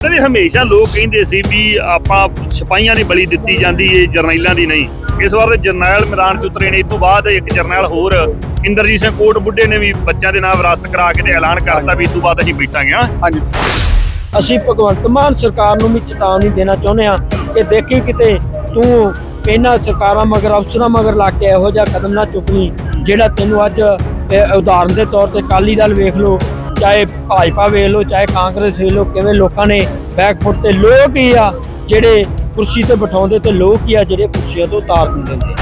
ਵੀ ਹਮੇਸ਼ਾ ਲੋਕ ਕਹਿੰਦੇ ਸੀ ਵੀ ਆਪਾਂ ਸਿਪਾਹੀਆਂ ਦੀ ਬਲੀ ਦਿੱਤੀ ਜਾਂਦੀ ਏ, ਜਰਨੈਲਾਂ ਦੀ ਨਹੀਂ। ਇਸ ਵਾਰ ਜਰਨੈਲ ਮੈਦਾਨ 'ਚ ਉਤਰੇ ਨੇ, ਇਸ ਤੋਂ ਬਾਅਦ ਇੱਕ ਜਰਨੈਲ ਹੋਰ, ਇੰਦਰਜੀਤ ਸਿੰਘ ਕੋਟ ਬੁੱਢੇ ਨੇ ਵੀ ਬੱਚਿਆਂ ਦੇ ਨਾਮ ਵਿਰਾਸਤ ਕਰਾ ਕੇ ਤੇ ਐਲਾਨ ਕਰਤਾ ਵੀ ਇਸ ਤੋਂ ਬਾਅਦ ਅਸੀਂ ਬੈਠਾਂਗੇ ਹਾਂਜੀ। ਅਸੀਂ ਭਗਵੰਤ ਮਾਨ ਸਰਕਾਰ ਨੂੰ ਵੀ ਚੇਤਾਵਨੀ ਦੇਣਾ ਚਾਹੁੰਦੇ ਹਾਂ ਕਿ ਦੇਖੀ ਕਿਤੇ ਤੂੰ ਇਹਨਾਂ ਸਰਕਾਰਾਂ ਮਗਰ, ਅਫਸਰਾਂ ਮਗਰ ਲਾ ਕੇ ਇਹੋ ਜਿਹਾ ਕਦਮ ਨਾ ਚੁੱਕਣੀ ਜਿਹੜਾ ਤੈਨੂੰ ਅੱਜ ਉਦਾਹਰਨ ਦੇ ਤੌਰ ਤੇ ਅਕਾਲੀ ਦਲ ਵੇਖ ਲਓ ਚਾਹੇ ਭਾਜਪਾ ਵੇਖ ਲਓ ਚਾਹੇ ਕਾਂਗਰਸ ਵੇਖ ਲਓ ਕਿਵੇਂ ਲੋਕਾਂ ਨੇ ਬੈਕਫੁੱਟ ਤੇ ਲੋਕ ਹੀ ਆ ਜਿਹੜੇ ਕੁਰਸੀ ਤੇ ਬਿਠਾਉਂਦੇ ਤੇ ਲੋਕ ਹੀ ਆ ਜਿਹੜੇ ਕੁਰਸੀਆਂ ਤੋਂ ਉਤਾਰ ਦਿੰਦੇ ਨੇ।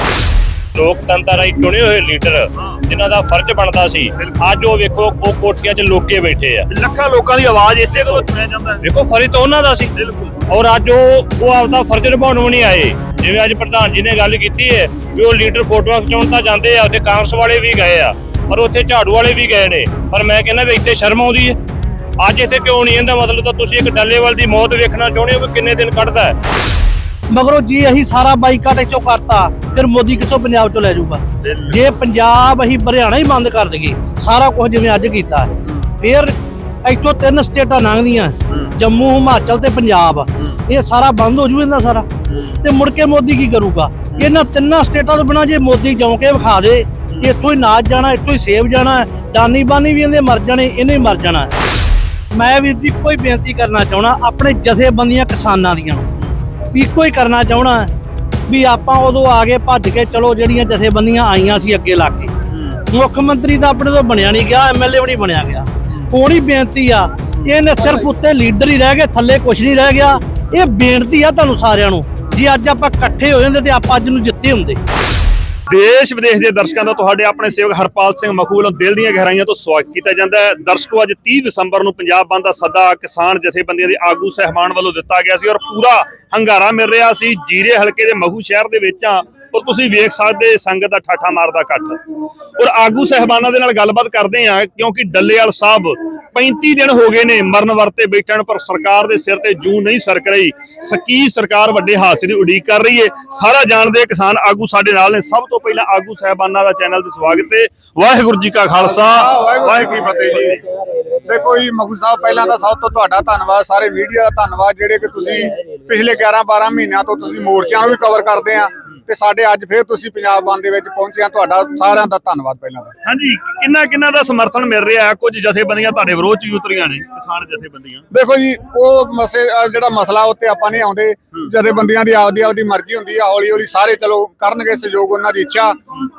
ਲੋਕਤੰਤਰ ਰਾਹੀਂ ਚੁਣੇ ਹੋਏ ਲੀਡਰ ਜਿਨ੍ਹਾਂ ਦਾ ਫਰਜ਼ ਬਣਦਾ ਸੀ ਅੱਜ ਉਹ ਵੇਖੋ ਉਹ ਕੋਠੀਆਂ 'ਚ ਲੋਕੇ ਬੈਠੇ ਆ। ਲੱਖਾਂ ਲੋਕਾਂ ਦੀ ਆਵਾਜ਼ ਇਸੇ ਕੋਲੋਂ ਸੁਣਿਆ ਜਾਂਦਾ ਹੈ। ਵੇਖੋ ਫਰਜ਼ ਤਾਂ ਉਹਨਾਂ ਦਾ ਸੀ। ਬਿਲਕੁਲ। ਔਰ ਅੱਜ ਉਹ ਉਹ ਆਪਦਾ ਫਰਜ਼ ਨਿਭਾਉਣ ਵੀ ਨਹੀਂ ਆਏ। ਜਿਵੇਂ ਅੱਜ ਪ੍ਰਧਾਨ ਜੀ ਨੇ ਗੱਲ ਕੀਤੀ ਹੈ ਵੀ ਉਹ ਲੀਡਰ ਫੋਟੋਆਂ ਖਿਚਾਉਣ ਤਾਂ ਜਾਂਦੇ ਆ ਉੱਥੇ ਕਾਂਗਰਸ ਵਾਲੇ ਵੀ ਗਏ ਆ। ਪਰ ਉੱਥੇ ਝਾੜੂ ਵਾਲੇ ਵੀ ਗਏ ਨੇ। ਪਰ ਮੈਂ ਕਹਿੰਦਾ ਵੀ ਇੱਥੇ ਸ਼ਰਮ ਆਉਂਦੀ ਹੈ। ਅੱਜ ਇੱਥੇ ਕਿਉਂ ਨਹੀਂ ਇਹਦਾ ਮਤਲਬ ਤਾਂ ਤੁਸੀਂ ਇੱਕ ਡੱਲੇਵਾਲ ਦੀ ਮੌਤ ਵੇਖਣਾ ਚਾਹੁੰਦੇ ਹੋ ਵੀ ਕਿੰਨੇ ਦਿਨ ਕੱਢਦਾ ਹੈ? ਮਗਰੋਂ ਜੀ ਅਸੀਂ ਸਾਰਾ ਬਾਈਕਾਟ ਇੱਥੋਂ ਕਰਤਾ ਫਿਰ ਮੋਦੀ ਕਿੱਥੋਂ ਪੰਜਾਬ ਚੋਂ ਲੈ ਜਾਊਗਾ? ਜੇ ਪੰਜਾਬ ਅਸੀਂ ਹਰਿਆਣਾ ਹੀ ਬੰਦ ਕਰ ਦਈਏ ਸਾਰਾ ਕੁਝ ਜਿਵੇਂ ਅੱਜ ਕੀਤਾ। ਫਿਰ ਇੱਥੋਂ ਤਿੰਨ ਸਟੇਟਾਂ ਲੰਘਦੀਆਂ ਜੰਮੂ ਹਿਮਾਚਲ ਤੇ ਪੰਜਾਬ। ਇਹ ਸਾਰਾ ਬੰਦ ਹੋ ਜੂ ਇਹਦਾ ਸਾਰਾ। ਤੇ ਮੁੜ ਕੇ ਮੋਦੀ ਕੀ ਕਰੂਗਾ? ਇਹਨਾਂ ਤਿੰਨਾਂ ਸਟੇਟਾਂ ਤੋਂ ਬਿਨਾਂ ਜੇ ਮੋਦੀ ਜੌਂਕੇ ਵਿਖਾ ਦੇ ਕਿ ਇੱਥੋਂ ਹੀ ਨਾਚ ਜਾਣਾ, ਇੱਥੋਂ ਹੀ ਸੇਵ ਜਾਣਾ, ਦਾਨੀ ਬਾਨੀ ਵੀ ਇਹਦੇ ਮਰ ਜਾਣੇ, ਇਹਨੇ ਮਰ ਜਾਣਾ। ਮੈਂ ਵੀਰ ਜੀ ਕੋਈ ਬੇਨਤੀ ਕਰਨਾ ਚਾਹਣਾ ਆਪਣੇ ਜਥੇਬੰਦੀਆਂ ਕਿਸਾਨਾਂ ਦੀਆਂ ਵੀ ਇੱਕੋ ਹੀ ਕਰਨਾ ਚਾਹਣਾ ਵੀ ਆਪਾਂ ਉਦੋਂ ਆ ਗਏ ਭੱਜ ਕੇ ਚਲੋ ਜਿਹੜੀਆਂ ਜਥੇਬੰਦੀਆਂ ਆਈਆਂ ਸੀ ਅੱਗੇ ਲਾ ਕੇ। ਮੁੱਖ ਮੰਤਰੀ ਤਾਂ ਆਪਣੇ ਤੋਂ ਬਣਿਆ ਨਹੀਂ ਗਿਆ ਐਮਐਲਏ ਵੀ ਨਹੀਂ ਬਣਿਆ ਗਿਆ। ਹੁਣ ਬੇਨਤੀ ਆ, ਇਹਨੇ ਸਿਰਫ ਉੱਤੇ ਲੀਡਰ ਹੀ ਰਹਿ ਗਏ, ਥੱਲੇ ਕੁਝ ਨਹੀਂ ਰਹਿ ਗਿਆ। ਇਹ ਬੇਨਤੀ ਆ ਤੁਹਾਨੂੰ ਸਾਰਿਆਂ ਨੂੰ, ਜੇ ਅੱਜ ਆਪਾਂ ਇਕੱਠੇ ਹੋ ਜਾਂਦੇ ਤੇ ਆਪਾਂ ਅੱਜ ਨੂੰ ਜਿੱਤੇ ਹੁੰਦੇ। ਦੇਸ਼ ਵਿਦੇਸ਼ ਦੇ ਦਰਸ਼ਕਾਂ ਦਾ ਤੁਹਾਡੇ ਆਪਣੇ ਸੇਵਕ ਹਰਪਾਲ ਸਿੰਘ ਮਖੂ ਵੱਲੋਂ ਦਿਲ ਦੀਆਂ ਗਹਿਰਾਈਆਂ ਤੋਂ ਸਵਾਗਤ ਕੀਤਾ ਜਾਂਦਾ ਹੈ। ਦਰਸ਼ਕੋ, ਅੱਜ 30 ਦਸੰਬਰ ਨੂੰ ਪੰਜਾਬ ਬੰਦ ਦਾ ਸੱਦਾ ਕਿਸਾਨ ਜਥੇਬੰਦੀਆਂ ਦੇ ਆਗੂ ਸਹਿਬਾਨ ਵੱਲੋਂ ਦਿੱਤਾ ਗਿਆ ਸੀ ਔਰ ਪੂਰਾ ਹੰਗਾਰਾ ਮਿਲ ਰਿਹਾ ਸੀ। ਜੀਰੇ ਹਲਕੇ ਦੇ ਮਖੂ ਸ਼ਹਿਰ ਦੇ ਵਿੱਚ ਆ ਔਰ ਤੁਸੀਂ ਵੇਖ ਸਕਦੇ ਸੰਗਤ ਦਾ ਠਾਠਾ ਮਾਰਦਾ ਇਕੱਠ। ਔਰ ਆਗੂ ਸਹਿਬਾਨਾਂ ਦੇ ਨਾਲ ਗੱਲਬਾਤ ਕਰਦੇ ਆ ਕਿਉਂਕਿ ਡੱਲੇਵਾਲ ਸਾਹਿਬ 35 ਦਿਨ ਹੋ ਗਏ ਨੇ ਮਰਨ ਵਰਤੇ ਬੈਠਣ, ਪਰ ਸਰਕਾਰ ਦੇ ਸਿਰ ਤੇ ਜੂ ਨਹੀਂ ਸਰਕ ਰਹੀ। ਸਕੀ ਸਰਕਾਰ ਵੱਡੇ ਹਾਦਸੇ ਦੀ ਉਡੀਕ ਕਰ ਰਹੀ ਏ ਸਾਰਾ ਜਾਣਦੇ ਕਿਸਾਨ ਆਗੂ ਸਾਡੇ ਨਾਲ ਨੇ। ਸਭ ਤੋਂ ਪਹਿਲਾਂ ਆਗੂ ਸਹਿਬਾਨਾਂ ਦਾ ਚੈਨਲ ਤੇ ਸਵਾਗਤ ਹੈ। ਵਾਹਿਗੁਰੂ ਜੀ ਕਾ ਖਾਲਸਾ। ਵਾਹਿਗੁਰੂ ਜੀ ਫਤਿਹ ਜੀ। ਦੇਖੋ ਜੀ ਮਖੂ ਸਾਹਿਬ, ਪਹਿਲਾਂ ਤਾਂ ਸਭ ਤੋਂ ਤੁਹਾਡਾ ਧੰਨਵਾਦ, ਸਾਰੇ ਮੀਡੀਆ ਦਾ ਧੰਨਵਾਦ, ਜਿਹੜੇ ਕਿ ਤੁਸੀਂ ਪਿਛਲੇ 11 12 ਮਹੀਨਿਆਂ ਤੋਂ ਤੁਸੀਂ ਮੋਰਚਿਆਂ ਨੂੰ ਵੀ ਕਵਰ ਕਰਦੇ ਆ। ਤੇ ਸਾਡੇ ਅੱਜ ਫਿਰ ਤੁਸੀਂ ਪੰਜਾਬ ਬੰਦ ਦੇ ਵਿੱਚ ਪਹੁੰਚੇ ਆ ਤੁਹਾਡਾ ਸਾਰਿਆਂ ਦਾ ਧੰਨਵਾਦ ਪਹਿਲਾਂ ਤਾਂ। ਹਾਂਜੀ ਕਿੰਨਾ ਕਿੰਨਾ ਦਾ ਸਮਰਥਨ ਮਿਲ ਰਿਹਾ? ਹੈ ਕੁਝ ਜਥੇਬੰਦੀਆਂ ਤੁਹਾਡੇ ਵਿਰੋਧ ਚ ਵੀ ਉਤਰੀਆਂ ਨੇ ਕਿਸਾਨ ਜਥੇਬੰਦੀਆਂ। ਦੇਖੋ ਜੀ ਉਹ ਮਸੇ ਜਿਹੜਾ ਮਸਲਾ ਉੱਤੇ ਆਪਾਂ ਨਹੀਂ ਆਉਂਦੇ ਜਥੇਬੰਦੀਆਂ ਦੀ ਆਪਦੀ ਆਪਦੀ ਮਰਜ਼ੀ ਹੁੰਦੀ ਆ ਹੌਲੀ ਹੌਲੀ ਸਾਰੇ ਚਲੋ ਕਰਨਗੇ ਸਹਿਯੋਗ ਉਹਨਾਂ ਦੀ ਇੱਛਾ।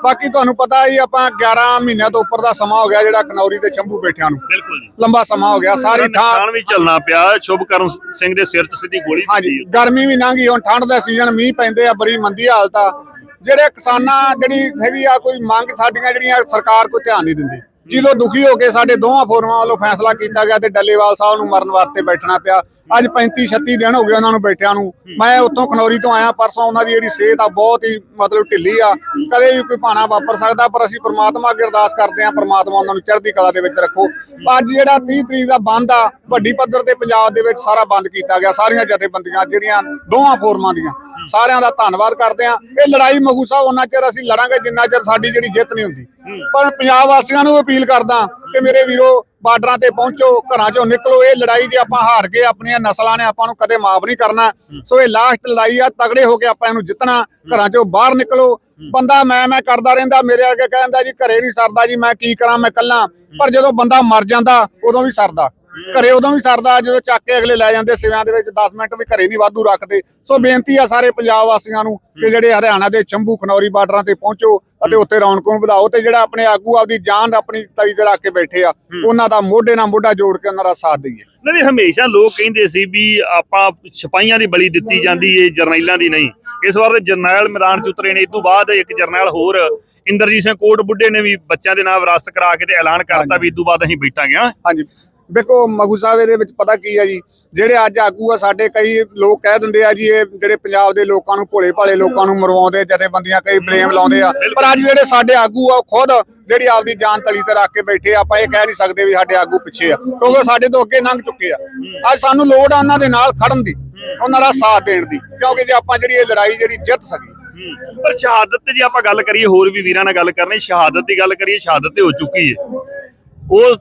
ਬਾਕੀ ਤੁਹਾਨੂੰ ਪਤਾ ਹੀ ਆਪਾਂ 11 ਮਹੀਨਿਆਂ ਤੋਂ ਉੱਪਰ ਦਾ ਸਮਾਂ ਹੋ ਗਿਆ ਜਿਹੜਾ ਖਨੌਰੀ ਤੇ ਚੰਬੂ ਬੈਠਿਆਂ ਨੂੰ। ਬਿਲਕੁਲ ਜੀ। ਲੰਬਾ ਸਮਾਂ ਹੋ ਗਿਆ ਸਾਰੀ ਥਾਂ ਨੁਕਸਾਨ ਵੀ ਚੱਲਣਾ ਪਿਆ ਸ਼ੁਭਕਰਨ ਸਿੰਘ ਦੇ ਸਿਰ 'ਚ ਸਿੱਧੀ ਗੋਲੀ ਹਾਂਜੀ। ਗਰਮੀ ਵੀ ਲੰਘ ਹੁਣ ਠੰਡ ਦਾ ਸੀਜ਼ਨ ਮੀਂਹ ਪੈਂਦੇ ਆ ਬੜੀ ਮੰਦੀ ਹਾਲਤ ਆ ਜਿਹੜੇ ਕਿਸਾਨਾਂ ਜਿਹੜੀ ਹੈਗੀ ਆ ਕੋਈ ਮੰਗ ਸਾਡੀਆਂ ਜਿਹੜੀਆਂ ਸਰਕਾਰ ਕੋਈ ਧਿਆਨ ਨਹੀਂ ਦਿੰਦੀ। ਜਦੋਂ ਦੁਖੀ ਹੋ ਕੇ ਸਾਡੇ ਦੋਹਾਂ ਫੋਰਮਾਂ ਵੱਲੋਂ ਫੈਸਲਾ ਕੀਤਾ ਗਿਆ ਤੇ ਡੱਲੇਵਾਲ ਸਾਹਿਬ ਨੂੰ ਮਰਨ ਵਾਸਤੇ ਬੈਠਣਾ ਪਿਆ। ਅੱਜ 35 36 ਦਿਨ ਹੋ ਗਏ ਉਹਨਾਂ ਨੂੰ ਬੈਠਿਆਂ ਨੂੰ। ਮੈਂ ਉੱਥੋਂ ਖਨੌਰੀ ਤੋਂ ਆਇਆ, ਪਰਸੋਂ ਉਹਨਾਂ ਦੀ ਜਿਹੜੀ ਸਿਹਤ ਆ ਬਹੁਤ ਹੀ ਮਤਲਬ ਢਿੱਲੀ ਆ। ਕਦੇ ਵੀ ਕੋਈ ਭਾਣਾ ਵਾਪਰ ਸਕਦਾ ਪਰ ਅਸੀਂ ਪ੍ਰਮਾਤਮਾ ਅੱਗੇ ਅਰਦਾਸ ਕਰਦੇ ਆ ਪ੍ਰਮਾਤਮਾ ਉਹਨਾਂ ਨੂੰ ਚੜ੍ਹਦੀ ਕਲਾ ਦੇ ਵਿੱਚ ਰੱਖੋ। ਅੱਜ ਜਿਹੜਾ 30 ਤਰੀਕ ਦਾ ਬੰਦ ਆ ਵੱਡੀ ਪੱਧਰ ਤੇ ਪੰਜਾਬ ਦੇ ਵਿੱਚ ਸਾਰਾ ਬੰਦ ਕੀਤਾ ਗਿਆ ਸਾਰੀਆਂ ਜਥੇਬੰਦੀਆਂ ਜਿਹੜੀਆਂ ਦੋਹਾਂ ਫੋਰਮਾਂ ਦੀਆਂ ਸਾਰਿਆਂ ਦਾ ਧੰਨਵਾਦ ਕਰਦੇ ਆ ਇਹ ਲੜਾਈ ਮਗੂ ਸਾਹਿਬ ਉਹਨਾਂ ਚਿਰ ਅਸੀਂ ਲੜਾਂਗੇ ਜਿੰਨਾ ਚਿਰ ਸਾਡੀ ਜਿਹੜੀ ਜਿੱਤ ਨਹੀਂ ਹੁੰਦੀ। ਪਰ ਪੰਜਾਬ ਵਾਸੀਆਂ ਨੂੰ ਅਪੀਲ ਕਰਦਾ ਕਿ ਮੇਰੇ ਵੀਰੋ ਬਾਰਡਰਾਂ ਤੇ ਪਹੁੰਚੋ ਘਰਾਂ ਚੋਂ ਨਿਕਲੋ ਇਹ ਲੜਾਈ ਜੇ ਆਪਾਂ ਹਾਰ ਗਏ ਆਪਣੀਆਂ ਨਸਲਾਂ ਨੇ ਆਪਾਂ ਨੂੰ ਕਦੇ ਮਾਫ ਨਹੀਂ ਕਰਨਾ। ਸੋ ਇਹ ਲਾਸਟ ਲੜਾਈ ਆ ਤਗੜੇ ਹੋ ਕੇ ਆਪਾਂ ਇਹਨੂੰ ਜਿੱਤਣਾ ਘਰਾਂ ਚੋਂ ਬਾਹਰ ਨਿਕਲੋ। ਬੰਦਾ ਮੈਂ ਮੈਂ ਕਰਦਾ ਰਹਿੰਦਾ ਮੇਰੇ ਅੱਗੇ ਕਹਿੰਦਾ ਜੀ ਘਰੇ ਨਹੀਂ ਸਰਦਾ ਜੀ ਮੈਂ ਕੀ ਕਰਾਂ ਮੈਂ ਕੱਲਾ ਪਰ ਜਦੋਂ ਬੰਦਾ ਮਰ ਜਾਂਦਾ ਉਦੋਂ ਵੀ ਸਰਦਾ। ਘਰੇ ਉਦੋਂ ਵੀ ਸਰਦਾ ਜਦੋਂ ਚੱਕ ਕੇ ਅਗਲੇ ਲੈ ਜਾਂਦੇ ਸਿਵਿਆਂ ਦੇ ਵਿੱਚ 10 ਮਿੰਟ ਵੀ ਘਰੇ ਨਹੀਂ ਵਾਧੂ ਰੱਖਦੇ। ਸੋ ਬੇਨਤੀ ਆ ਸਾਰੇ ਪੰਜਾਬ ਵਾਸੀਆਂ ਨੂੰ ਕਿ ਜਿਹੜੇ ਹਰਿਆਣਾ ਦੇ ਚੰਬੂ ਖਨੌਰੀ ਬਾਰਡਰਾਂ ਤੇ ਪਹੁੰਚੋ ਅਤੇ ਉੱਥੇ ਰੌਣਕ ਨੂੰ ਵਧਾਓ ਤੇ ਜਿਹੜਾ ਆਪਣੇ ਆਗੂ ਆਪਦੀ ਜਾਨ ਆਪਣੀ ਤਲੀ ਤੇ ਰੱਖ ਕੇ ਬੈਠੇ ਆ ਉਹਨਾਂ ਦਾ ਮੋਢੇ ਨਾਲ ਮੋਢਾ ਜੋੜ ਕੇ ਉਹਨਾਂ ਦਾ ਸਾਥ ਦਈਏ। ਨਹੀਂ ਹਮੇਸ਼ਾ ਲੋਕ ਕਹਿੰਦੇ ਸੀ ਵੀ ਆਪਾਂ ਸਿਪਾਹੀਆਂ ਦੀ ਬਲੀ ਦਿੱਤੀ ਜਾਂਦੀ ਏ ਜਰਨੈਲਾਂ ਦੀ ਨਹੀਂ। ਇਸ ਵਾਰ ਜਰਨੈਲ ਮੈਦਾਨ 'ਚ ਉਤਰੇ ਨੇ ਇਸ ਤੋਂ ਬਾਅਦ ਇੱਕ ਜਰਨੈਲ ਹੋਰ ਇੰਦਰਜੀਤ ਸਿੰਘ ਕੋਟ ਬੁੱਢੇ ਨੇ ਵੀ ਬੱਚਿਆਂ ਦੇ ਨਾਮ ਵਿਰਾਸਤ ਕਰਾ ਕੇ ਤੇ ਐਲਾਨ ਕਰਤਾ ਵੀ ਇਸ ਤੋਂ ਬਾਅਦ ਅਸੀਂ ਬੈਠਾਂਗੇ ਹਾਂਜੀ। ਦੇਖੋ ਮਗੂ ਸਾਹਿਬ ਇਹਦੇ ਵਿੱਚ ਪਤਾ ਕੀ ਆ ਜੀ? ਜਿਹੜੇ ਅੱਜ ਆਗੂ ਆ ਸਾਡੇ ਕਈ ਲੋਕ ਕਹਿ ਦਿੰਦੇ ਆ ਜੀ ਇਹ ਜਿਹੜੇ ਪੰਜਾਬ ਦੇ ਲੋਕਾਂ ਨੂੰ ਭੋਲੇ ਭਾਲੇ ਲੋਕਾਂ ਨੂੰ ਮਰਵਾਉਂਦੇ ਜਥੇਬੰਦੀਆਂ ਕਈ ਬਲੇਮ ਲਾਉਂਦੇ ਆ। ਪਰ ਅੱਜ ਜਿਹੜੇ ਸਾਡੇ ਆਗੂ ਆ ਉਹ ਖੁਦ ਜਿਹੜੀ ਆਪਦੀ ਜਾਨ ਤਲੀ ਤੇ ਰੱਖ ਕੇ ਬੈਠੇ ਆ ਆਪਾਂ ਇਹ ਕਹਿ ਨਹੀਂ ਸਕਦੇ ਵੀ ਸਾਡੇ ਆਗੂ ਪਿੱਛੇ ਆ ਕਿਉਂਕਿ ਸਾਡੇ ਤੋਂ ਅੱਗੇ ਲੰਘ ਚੁੱਕੇ ਆ। ਅੱਜ ਸਾਨੂੰ ਲੋੜ ਆ ਉਹਨਾਂ ਦੇ ਨਾਲ ਖੜਨ ਦੀ ਉਹਨਾਂ ਦਾ ਸਾਥ ਦੇਣ ਦੀ ਕਿਉਂਕਿ ਜੇ ਆਪਾਂ ਜਿਹੜੀ ਇਹ ਲੜਾਈ ਜਿਹੜੀ ਜਿੱਤ ਸਕੀ। ਪਰ ਸ਼ਹਾਦਤ ਤੇ ਜੇ ਆਪਾਂ ਗੱਲ ਕਰੀਏ ਹੋਰ ਵੀ ਵੀਰਾਂ ਨਾਲ ਗੱਲ ਕਰਨੀ ਸ਼ਹਾਦਤ ਦੀ ਗੱਲ ਕਰੀਏ ਸ਼ਹਾਦਤ ਤੇ ਹੋ ਚੁੱਕੀ ਏ ਉਹ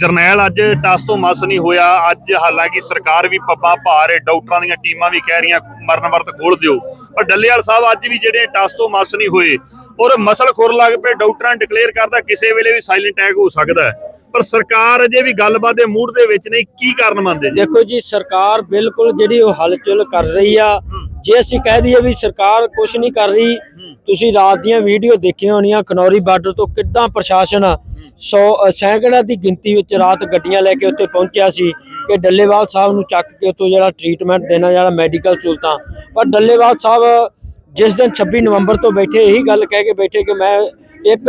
ਜਰਨੈਲ ਅੱਜ ਟਸ ਤੋਂ ਮਸ ਨਹੀਂ ਹੋਇਆ। ਅੱਜ ਹਾਲਾਂਕਿ ਸਰਕਾਰ ਵੀ ਪੱਬਾਂ ਭਾਰ, ਡਾਕਟਰਾਂ ਦੀਆਂ ਟੀਮਾਂ ਵੀ ਕਹਿ ਰਹੀਆਂ, ਮਰਨ ਵਰਤ ਖੋਲ ਦਿਓ। ਪਰ ਡੱਲੇਵਾਲ ਸਾਹਿਬ ਅੱਜ ਵੀ ਜਿਹੜੇ ਟਸ ਤੋਂ ਮਸ ਨਹੀਂ ਹੋਏ, ਔਰ ਮਸਲ ਖੁਰ ਲੱਗ ਪਏ, ਡਾਕਟਰਾਂ ਨੇ ਡਿਕਲੇਅਰ ਕਰਦਾ ਕਿਸੇ ਵੇਲੇ ਵੀ ਸਾਇਲੈਂਟ ਅਟੈਕ ਹੋ ਸਕਦਾ ਪਰ ਸਰਕਾਰ ਅਜੇ ਵੀ ਗੱਲਬਾਤ ਦੇ ਮੂਡ ਦੇ ਵਿੱਚ ਨਹੀਂ, ਕੀ ਕਾਰਨ ਮੰਨਦੇ ਦੇਖੋ ਜੀ, ਸਰਕਾਰ ਬਿਲਕੁਲ ਜਿਹੜੀ ਉਹ ਹਲਚਲ ਕਰ ਰਹੀ ਆ ਜੇ ਅਸੀਂ ਕਹਿ ਦਈਏ ਵੀ ਸਰਕਾਰ ਕੁਝ ਨਹੀਂ ਕਰ ਰਹੀ ਤੁਸੀਂ ਰਾਤ ਦੀਆਂ ਵੀਡੀਓ ਦੇਖੀਆਂ ਹੋਣੀਆਂ ਖਨੌਰੀ ਬਾਰਡਰ ਤੋਂ ਕਿੱਦਾਂ ਪ੍ਰਸ਼ਾਸਨ 100 ਸੈਂਕੜਾਂ ਦੀ ਗਿਣਤੀ ਵਿੱਚ ਰਾਤ ਗੱਡੀਆਂ ਲੈ ਕੇ ਉੱਥੇ ਪਹੁੰਚਿਆ ਸੀ ਕਿ ਡੱਲੇਵਾਲ ਸਾਹਿਬ ਨੂੰ ਚੱਕ ਕੇ ਉੱਥੋਂ ਜਿਹੜਾ ਟ੍ਰੀਟਮੈਂਟ ਦੇਣਾ ਜਿਹੜਾ ਮੈਡੀਕਲ ਸਹੂਲਤਾਂ। ਪਰ ਡੱਲੇਵਾਲ ਸਾਹਿਬ ਜਿਸ ਦਿਨ 26 ਨਵੰਬਰ ਤੋਂ ਬੈਠੇ ਇਹੀ ਗੱਲ ਕਹਿ ਕੇ ਬੈਠੇ ਕਿ ਮੈਂ ਇੱਕ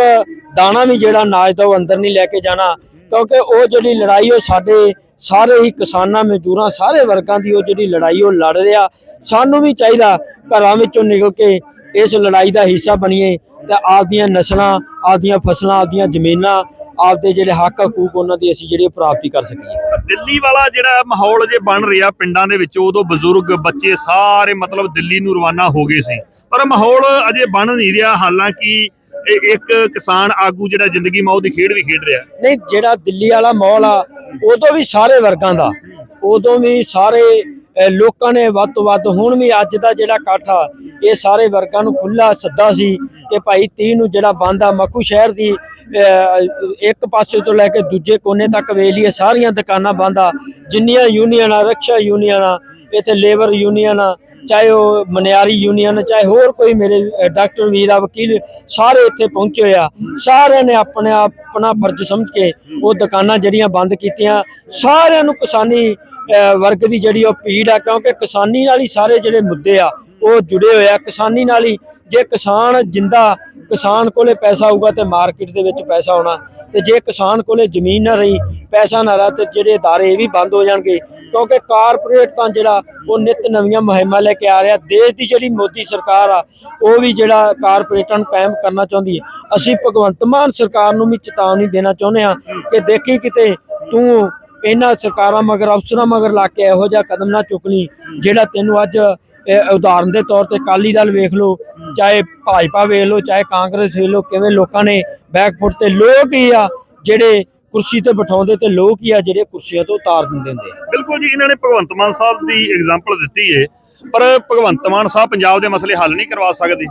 ਦਾਣਾ ਵੀ ਜਿਹੜਾ ਅਨਾਜ ਦਾ ਉਹ ਅੰਦਰ ਨਹੀਂ ਲੈ ਕੇ ਜਾਣਾ ਕਿਉਂਕਿ ਉਹ ਜਿਹੜੀ ਲੜਾਈ ਉਹ ਸਾਡੇ ਸਾਰੇ ਹੀ ਕਿਸਾਨਾਂ ਮਜ਼ਦੂਰਾਂ ਸਾਰੇ ਵਰਗਾਂ ਦੀ ਉਹ ਜਿਹੜੀ ਲੜਾਈ ਉਹ ਲੜ ਰਿਹਾ। ਸਾਨੂੰ ਵੀ ਚਾਹੀਦਾ ਘਰਾਂ ਵਿੱਚੋਂ ਨਿਕਲ ਕੇ ਇਸ ਲੜਾਈ ਦਾ ਹਿੱਸਾ ਬਣੀਏ ਤੇ ਆਪਦੀਆਂ ਨਸਲਾਂ ਆਪਦੀਆਂ ਫਸਲਾਂ ਆਪਦੀਆਂ ਜ਼ਮੀਨਾਂ ਆਪਦੇ ਜਿਹੜੇ ਹੱਕ ਹਕੂਕ ਉਹਨਾਂ ਦੀ ਅਸੀਂ ਜਿਹੜੀ ਪ੍ਰਾਪਤੀ ਕਰ ਸਕੀਏ। ਦਿੱਲੀ ਵਾਲਾ ਜਿਹੜਾ ਮਾਹੌਲ ਜੇ ਬਣ ਰਿਹਾ ਪਿੰਡਾਂ ਦੇ ਵਿੱਚ ਉਦੋਂ ਬਜ਼ੁਰਗ ਬੱਚੇ ਸਾਰੇ ਮਤਲਬ ਦਿੱਲੀ ਨੂੰ ਰਵਾਨਾ ਹੋ ਗਏ ਸੀ। ਪਰ ਮਾਹੌਲ ਅਜੇ ਬਣ ਨਹੀਂ ਰਿਹਾ ਹਾਲਾਂਕਿ ਇੱਕ ਕਿਸਾਨ ਆਗੂ ਜਿਹੜਾ ਜ਼ਿੰਦਗੀ ਮੌਤ ਦੀ ਖੇਡ ਵੀ ਖੇਡ ਰਿਹਾ। ਨਹੀਂ ਜਿਹੜਾ ਦਿੱਲੀ ਵਾਲਾ ਮਾਹੌਲ ਆ ਉਦੋਂ ਵੀ ਸਾਰੇ ਵਰਗਾਂ ਦਾ। ਉਦੋਂ ਵੀ ਸਾਰੇ ਲੋਕਾਂ ਨੇ ਵੱਧ ਤੋਂ ਵੱਧ ਹੁਣ ਵੀ ਅੱਜ ਦਾ ਜਿਹੜਾ ਇਕੱਠ ਆ ਇਹ ਸਾਰੇ ਵਰਗਾਂ ਨੂੰ ਖੁੱਲਾ ਸੱਦਾ ਸੀ ਕਿ ਭਾਈ 30 ਨੂੰ ਜਿਹੜਾ ਬੰਦ ਆ ਮੱਖੂ ਸ਼ਹਿਰ ਦੀ ਅਹ, ਇੱਕ ਪਾਸੇ ਤੋਂ ਲੈ ਕੇ ਦੂਜੇ ਕੋਨੇ ਤੱਕ ਵੇਖ ਲਈਏ ਸਾਰੀਆਂ ਦੁਕਾਨਾਂ ਬੰਦ ਆ। ਜਿੰਨੀਆਂ ਯੂਨੀਅਨ ਆ ਰਕਸ਼ਾ ਯੂਨੀਅਨ ਆ ਇੱਥੇ ਲੇਬਰ ਯੂਨੀਅਨ ਆ ਚਾਹੇ ਉਹ ਮਨਿਆਰੀ ਯੂਨੀਅਨ ਚਾਹੇ ਹੋਰ ਕੋਈ ਮੇਰੇ ਅਹ, ਡਾਕਟਰ ਵੀਰਾ ਵਕੀਲ ਸਾਰੇ ਇੱਥੇ ਪਹੁੰਚੇ ਹੋਏ ਆ। ਸਾਰਿਆਂ ਨੇ ਆਪਣੇ ਆਪਣਾ ਫਰਜ਼ ਸਮਝ ਕੇ ਉਹ ਦੁਕਾਨਾਂ ਜਿਹੜੀਆਂ ਬੰਦ ਕੀਤੀਆਂ ਸਾਰਿਆਂ ਨੂੰ ਕਿਸਾਨੀ ਵਰਗ ਦੀ ਜਿਹੜੀ ਉਹ ਪੀੜ ਆ ਕਿਉਂਕਿ ਕਿਸਾਨੀ ਨਾਲ ਹੀ ਸਾਰੇ ਜਿਹੜੇ ਮੁੱਦੇ ਆ ਉਹ ਜੁੜੇ ਹੋਏ ਆ। ਕਿਸਾਨੀ ਨਾਲ ਹੀ ਜੇ ਕਿਸਾਨ ਜਿੰਦਾ ਕਿਸਾਨ ਕੋਲੇ ਪੈਸਾ ਆਊਗਾ ਤੇ ਮਾਰਕੀਟ ਦੇ ਵਿੱਚ ਪੈਸਾ ਆਉਣਾ ਤੇ ਜੇ ਕਿਸਾਨ ਕੋਲੇ ਜ਼ਮੀਨ ਨਾ ਰਹੀ ਪੈਸਾ ਨਾ ਰਹਾ ਤੇ ਜਿਹੜੇ ادارے ਇਹ ਵੀ ਬੰਦ ਹੋ ਜਾਣਗੇ ਕਿਉਂਕਿ ਕਾਰਪੋਰੇਟ ਤਾਂ ਜਿਹੜਾ ਉਹ ਨਿਤ ਨਵੀਆਂ ਮੁਹਿੰਮਾਂ ਲੈ ਕੇ ਆ ਰਿਹਾ ਦੇਸ਼ ਦੀ ਜਿਹੜੀ ਮੋਦੀ ਸਰਕਾਰ ਆ ਉਹ ਵੀ ਜਿਹੜਾ ਕਾਰਪੋਰੇਟਾਂ ਨੂੰ ਕਾਇਮ ਕਰਨਾ ਚਾਹੁੰਦੀ ਹੈ ਅਸੀਂ ਭਗਵੰਤ ਮਾਨ ਸਰਕਾਰ ਨੂੰ ਵੀ ਚੇਤਾਵਨੀ ਦੇਣਾ ਚਾਹੁੰਦੇ ਆ ਕਿ ਦੇਖੀ ਕਿਤੇ ਤੂੰ ਇਹਨਾਂ ਸਰਕਾਰਾਂ ਮਗਰ ਅਫਸਰਾਂ ਮਗਰ ਲਾ ਕੇ ਇਹੋ ਜਿਹਾ ਕਦਮ ਨਾ ਚੁੱਕ ਲਈ ਜਿਹੜਾ ਤੈਨੂੰ ਅੱਜ ਇਹ ਉਦਾਹਰਨ ਦੇ ਤੌਰ ਤੇ ਅਕਾਲੀ ਦਲ ਵੇਖ ਲਓ, ਚਾਹੇ ਭਾਜਪਾ ਵੇਖ ਲਓ, ਚਾਹੇ ਕਾਂਗਰਸ ਵੇਖ ਲਓ, ਕਿਵੇਂ ਲੋਕਾਂ ਨੇ ਬੈਕਫੁੱਟ ਤੇ ਲੋਕ ਹੀ ਆ, ਜਿਹੜੇ ਕੁਰਸੀ ਤੇ ਬਿਠਾਉਂਦੇ ਤੇ ਲੋਕ ਹੀ ਆ, ਜਿਹੜੇ ਕੁਰਸੀਆਂ ਤੋਂ ਉਤਾਰ ਦਿੰਦੇ ਹੁੰਦੇ ਆ। ਬਿਲਕੁਲ ਜੀ, ਇਹਨਾਂ ਨੇ ਭਗਵੰਤ ਮਾਨ ਸਾਹਿਬ ਦੀ ਐਗਜ਼ਾਮਪਲ ਦਿੱਤੀ ਏ, ਪਰ ਭਗਵੰਤ ਮਾਨ ਸਾਹਿਬ ਪੰਜਾਬ ਦੇ ਮਸਲੇ ਹੱਲ ਨਹੀਂ ਕਰਵਾ ਸਕਦੇ।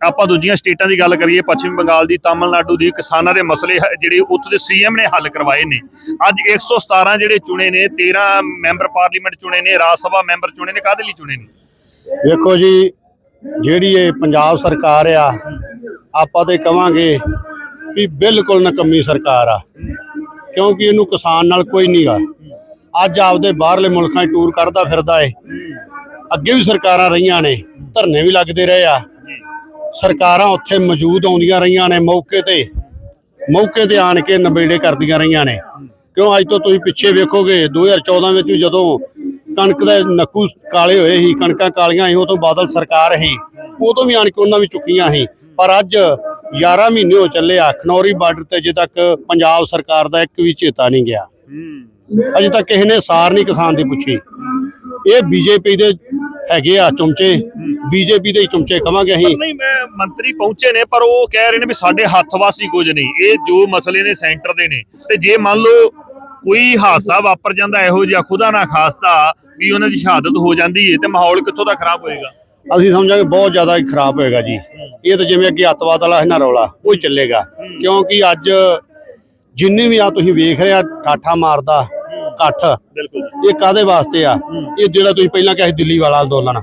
ਆਪਾਂ ਦੂਜੀਆਂ ਸਟੇਟਾਂ ਦੀ ਗੱਲ ਕਰੀਏ, ਪੱਛਮੀ ਬੰਗਾਲ ਦੀ, ਤਾਮਿਲਨਾਡੂ ਦੀ, ਕਿਸਾਨਾਂ ਦੇ ਮਸਲੇ ਜਿਹੜੇ ਉੱਥੇ ਦੇ ਸੀਐਮ ਨੇ ਹੱਲ ਕਰਵਾਏ ਨੇ। ਅੱਜ 117 ਜਿਹੜੇ ਚੁਣੇ ਨੇ 13 ਮੈਂਬਰ ਪਾਰਲੀਮੈਂਟ ਚੁਣੇ ਨੇ, ਰਾਜ ਸਭਾ ਮੈਂਬਰ ਚੁਣੇ ਨੇ, ਕਾਹਦੇ ਲਈ ਚੁਣੇ ਨੇ? ਵੇਖੋ ਜੀ, ਜਿਹੜੀ ਇਹ ਪੰਜਾਬ ਸਰਕਾਰ ਆ, ਆਪਾਂ ਤੇ ਕਵਾਂਗੇ ਵੀ ਬਿਲਕੁਲ ਨਕੰਮੀ ਸਰਕਾਰ ਆ, ਕਿਉਂਕਿ ਇਹਨੂੰ ਕਿਸਾਨ ਨਾਲ ਕੋਈ ਨਹੀਂਗਾ ਅੱਜ ਆਪਦੇ ਬਾਹਰਲੇ ਮੁਲਕਾਂ 'ਚ ਟੂਰ ਕਰਦਾ ਫਿਰਦਾ ਏ। ਅੱਗੇ ਵੀ ਸਰਕਾਰਾਂ ਰਹੀਆਂ ਨੇ, ਧਰਨੇ ਵੀ ਲੱਗਦੇ ਰਹੇ ਆ। ਸਰਕਾਰਾਂ ਉੱਥੇ ਮੌਜੂਦ ਆਉਂਦੀਆਂ ਰਹੀਆਂ ਨੇ ਮੌਕੇ ਤੇ ਮੌਕੇ ਤੇ ਆਣ ਕੇ ਨਵੇੜੇ ਕਰਦੀਆਂ ਰਹੀਆਂ ਨੇ। ਕਿਉਂ ਅੱਜ ਤੋਂ ਤੁਸੀਂ ਪਿੱਛੇ ਵੇਖੋਗੇ 2014 ਵਿੱਚ ਵੀ ਜਦੋਂ ਕਣਕ ਦੇ ਨੱਕੂ ਕਾਲੇ ਹੋਏ ਸੀ ਕਣਕਾਂ ਕਾਲੀਆਂ ਸੀ ਉਹ ਤੋਂ ਬਾਦਲ ਸਰਕਾਰ ਸੀ ਉਦੋਂ ਵੀ ਆਣ ਕੇ ਉਹਨਾਂ ਵੀ ਚੁੱਕੀਆਂ ਸੀ। ਪਰ ਅੱਜ 11 ਮਹੀਨੇ ਹੋ ਚੱਲੇ ਆ ਖਨੌਰੀ ਬਾਰਡਰ ਤੇ ਅਜੇ ਤੱਕ ਪੰਜਾਬ ਸਰਕਾਰ ਦਾ ਇੱਕ ਵੀ ਚੇਤਾ ਨਹੀਂ ਗਿਆ। ਅਜੇ ਤੱਕ ਕਿਸੇ ਨੇ ਸਾਰ ਨਹੀਂ ਕਿਸਾਨ ਦੀ ਪੁੱਛੀ। ਇਹ ਬੀਜੇਪੀ ਦੇ ਹੈਗੇ ਆ ਚਮਚੇ ਬੀਜੇਪੀ ਦੇ ਹੀ ਚਮਚੇ ਕਵਾਂਗੇ ਅਸੀਂ। ਨਹੀਂ ਮੈਂ ਮੰਤਰੀ ਪਹੁੰਚੇ ਨੇ ਪਰ ਉਹ ਕਹਿ ਰਹੇ ਨੇ ਵੀ ਸਾਡੇ ਹੱਥ ਵਾਸੀ ਕੁਝ ਨਹੀਂ। ਇਹ ਜੋ ਮਸਲੇ ਨੇ ਸੈਂਟਰ ਦੇ ਨੇ। ਤੇ ਜੇ ਮੰਨ ਲਓ ਕੋਈ ਹਾਦਸਾ ਵਾਪਰ ਜਾਂਦਾ ਇਹੋ ਜਿਹਾ ਖੁਦਾ ਨਾ ਖਾਸਤਾ ਵੀ ਉਹਨਾਂ ਦੀ ਸ਼ਹਾਦਤ ਹੋ ਜਾਂਦੀ ਹੈ ਤੇ ਮਾਹੌਲ ਕਿੱਥੋਂ ਦਾ ਖਰਾਬ ਹੋਏਗਾ? ਅਸੀਂ ਸਮਝਾਂਗੇ ਬਹੁਤ ਜ਼ਿਆਦਾ ਖਰਾਬ ਹੋਏਗਾ ਜੀ। ਇਹ ਤਾਂ ਜਿਵੇਂ ਅੱਗੇ ਅੱਤਵਾਦ ਵਾਲਾ ਹੈ ਨਾ ਰੌਲਾ ਉਹ ਚੱਲੇਗਾ। ਕਿਉਂਕਿ ਅੱਜ ਜਿੰਨੇ ਵੀ ਆ ਤੁਸੀਂ ਵੇਖ ਰਹੇ ਆ ਠਾਠਾ ਮਾਰਦਾ ਇਕੱਠ। ਬਿਲਕੁਲ ਇਹ ਕਾਦੇ ਵਾਸਤੇ ਆ? ਇਹ ਜਿਹੜਾ ਤੁਸੀਂ ਪਹਿਲਾਂ ਕਿਹਾ ਸੀ ਦਿੱਲੀ ਵਾਲਾ ਅੰਦੋਲਨ।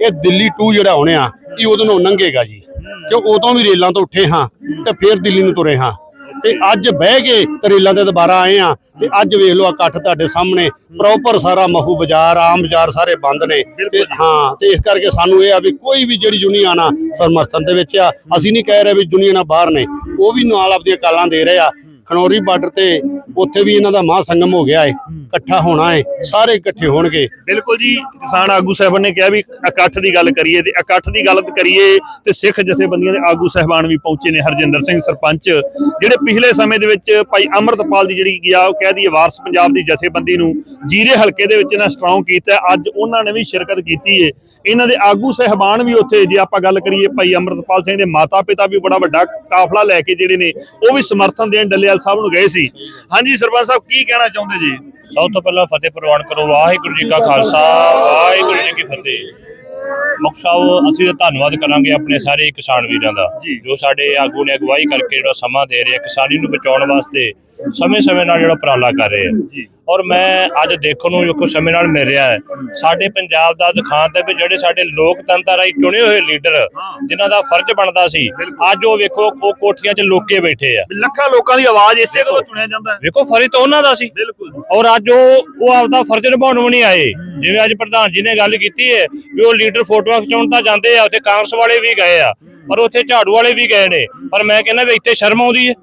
ਇਹ ਦਿੱਲੀ 2 ਜਿਹੜਾ ਹੋਣੇ ਆ ਇਹ ਉਦੋਂ ਨੂੰ ਲੰਘੇਗਾ ਜੀ। ਕਿਉਂ ਉਦੋਂ ਵੀ ਰੇਲਾਂ ਤੋਂ ਉੱਠੇ ਹਾਂ। ਤੇ ਫੇਰ ਦਿੱਲੀ ਨੂੰ ਤੁਰੇ ਹਾਂ। ਤੇ ਅੱਜ ਬਹਿ ਕੇ ਤੇ ਰੇਲਾਂ ਤੇ ਦੁਬਾਰਾ ਆਏ ਆ ਤੇ ਅੱਜ ਵੇਖ ਲਓ ਇਕੱਠ ਤੁਹਾਡੇ ਸਾਹਮਣੇ ਪ੍ਰੋਪਰ ਸਾਰਾ ਮਹੂ ਬਾਜ਼ਾਰ ਆਮ ਬਾਜ਼ਾਰ ਸਾਰੇ ਬੰਦ ਨੇ ਤੇ ਹਾਂ ਤੇ ਇਸ ਕਰਕੇ ਸਾਨੂੰ ਇਹ ਆ ਵੀ ਕੋਈ ਵੀ ਜਿਹੜੀ ਯੂਨੀਅਨ ਆ ਸਮਰਥਨ ਦੇ ਵਿੱਚ ਆ ਅਸੀਂ ਨਹੀਂ ਕਹਿ ਰਹੇ ਵੀ ਯੂਨੀਅਨਾਂ ਬਾਹਰ ਨੇ ਉਹ ਵੀ ਨਾਲ ਆਪਦੀਆਂ ਕਾਲਾਂ ਦੇ ਰਹੇ ਆ। ਖਨੌਰੀ ਬਾਰਡਰ ਤੇ ਉੱਥੇ ਵੀ ਇਹਨਾਂ ਦਾ ਮਹਾਂ ਸੰਗਮ ਹੋ ਗਿਆ ਏ, ਇਕੱਠਾ ਹੋਣਾ ਏ, ਸਾਰੇ ਇਕੱਠੇ ਹੋਣਗੇ। ਬਿਲਕੁਲ ਜੀ, ਕਿਸਾਨ ਆਗੂ ਸਾਹਿਬਾਨ ਨੇ ਕਿਹਾ ਵੀ ਇਕੱਠ ਦੀ ਗੱਲ ਕਰੀਏ ਤੇ ਇਕੱਠ ਦੀ ਗੱਲ ਕਰੀਏ ਤੇ ਸਿੱਖ ਜਥੇਬੰਦੀਆਂ ਦੇ ਆਗੂ ਸਾਹਿਬਾਨ ਵੀ ਪਹੁੰਚੇ ਨੇ, ਹਰਜਿੰਦਰ ਸਿੰਘ ਸਰਪੰਚ, ਜਿਹੜੇ ਪਿਛਲੇ ਸਮੇਂ ਦੇ ਵਿੱਚ ਭਾਈ ਅਮਰਤਪਾਲ ਦੀ ਜਿਹੜੀ ਗਿਆ, ਉਹ ਕਹਿ ਦਈਏ ਵਾਰਸ ਪੰਜਾਬ ਦੀ ਜਥੇਬੰਦੀ ਨੂੰ ਜੀਰੇ ਹਲਕੇ ਦੇ ਵਿੱਚ ਇਹਨਾਂ ਸਟਰੋਂਗ ਕੀਤਾ, ਅੱਜ ਉਹਨਾਂ ਨੇ ਵੀ ਸ਼ਿਰਕਤ ਕੀਤੀ ਏ। ਇਹਨਾਂ ਦੇ ਆਗੂ ਸਹਿਬਾਨ ਵੀ ਉੱਥੇ ਜੇ ਆਪਾਂ ਗੱਲ ਕਰੀਏ ਭਾਈ ਅਮਰਤਪਾਲ ਸਿੰਘ ਦੇ ਮਾਤਾ ਪਿਤਾ ਵੀ ਬੜਾ ਵੱਡਾ ਕਾਫਲਾ ਲੈ ਕੇ ਜਿਹੜੇ ਨੇ ਉਹ ਵੀ ਸਮਰਥਨ ਦੇਣ ਡੱਲੇਵਾਲ ਸਾਹਿਬ ਨੂੰ ਗਏ ਸੀ। ਹਾਂਜੀ ਸਰਪੰਚ ਸਾਹਿਬ ਕੀ ਕਹਿਣਾ ਚਾਹੁੰਦੇ ਜੀ? ਸਭ ਤੋਂ ਪਹਿਲਾਂ ਫਤਿਹ ਪ੍ਰਵਾਨ ਕਰੋ ਵਾਹਿਗੁਰੂ ਜੀ ਕਾ ਖਾਲਸਾ ਵਾਹਿਗੁਰੂ ਜੀ ਕੀ ਫਤਿਹ। ਮੁਖ ਸਾਹਿਬ ਅਸੀਂ ਤਾਂ ਧੰਨਵਾਦ ਕਰਾਂਗੇ ਆਪਣੇ ਸਾਰੇ ਕਿਸਾਨ ਵੀਰਾਂ ਦਾ ਜੀ। ਸਾਡੇ ਆਗੂ ਨੇ ਅਗਵਾਈ ਕਰਕੇ ਜਿਹੜਾ ਸਮਾਂ ਦੇ ਰਹੇ ਕਿਸਾਨੀ ਨੂੰ ਬਚਾਉਣ ਵਾਸਤੇ ਸਮੇਂ-ਸਮੇਂ ਨਾਲ ਜਿਹੜਾ ਉਪਰਾਲਾ ਕਰ ਰਹੇ ਆ। ਔਰ ਮੈਂ ਅੱਜ ਦੇਖਣ ਨੂੰ ਵੇਖੋ ਸਮੇਂ ਨਾਲ ਮਿਲ ਰਿਹਾ ਹੈ। ਸਾਡੇ ਪੰਜਾਬ ਦਾ ਦਿਖਾਂਤ ਹੈ ਵੀ ਜਿਹੜੇ ਸਾਡੇ ਲੋਕਤੰਤਰ ਰਾਹੀਂ ਚੁਣੇ ਹੋਏ ਲੀਡਰ ਜਿਨ੍ਹਾਂ ਦਾ ਫਰਜ਼ ਬਣਦਾ ਸੀ ਅੱਜ ਉਹ ਵੇਖੋ ਉਹ ਕੋਠੀਆਂ 'ਚ ਲੋਕੇ ਬੈਠੇ ਆ। ਲੱਖਾਂ ਲੋਕਾਂ ਦੀ ਆਵਾਜ਼ ਇਸੇ ਕੋਲੋਂ ਚੁਣਿਆ ਜਾਂਦਾ ਹੈ। ਵੇਖੋ ਫਰਜ਼ ਤਾਂ ਉਹਨਾਂ ਦਾ ਸੀ। ਬਿਲਕੁਲ ਔਰ ਅੱਜ ਉਹ ਉਹ ਆਪਦਾ ਫਰਜ਼ ਨਿਭਾਉਣ ਵੀ ਨਹੀਂ ਆਏ। ਜਿਵੇਂ ਅੱਜ ਪ੍ਰਧਾਨ ਜੀ ਨੇ ਗੱਲ ਕੀਤੀ ਹੈ ਵੀ ਉਹ ਲੀਡਰ ਫੋਟੋਆਂ ਖਿਚਾਉਣ ਤਾਂ ਜਾਂਦੇ ਆ ਉੱਥੇ ਕਾਂਗਰਸ ਵਾਲੇ ਵੀ ਗਏ ਆ ਪਰ ਉੱਥੇ ਝਾੜੂ ਵਾਲੇ ਵੀ ਗਏ ਨੇ। ਪਰ ਮੈਂ ਕਹਿੰਦਾ ਵੀ ਇੱਥੇ ਸ਼ਰਮ ਆਉਂਦੀ ਹੈ।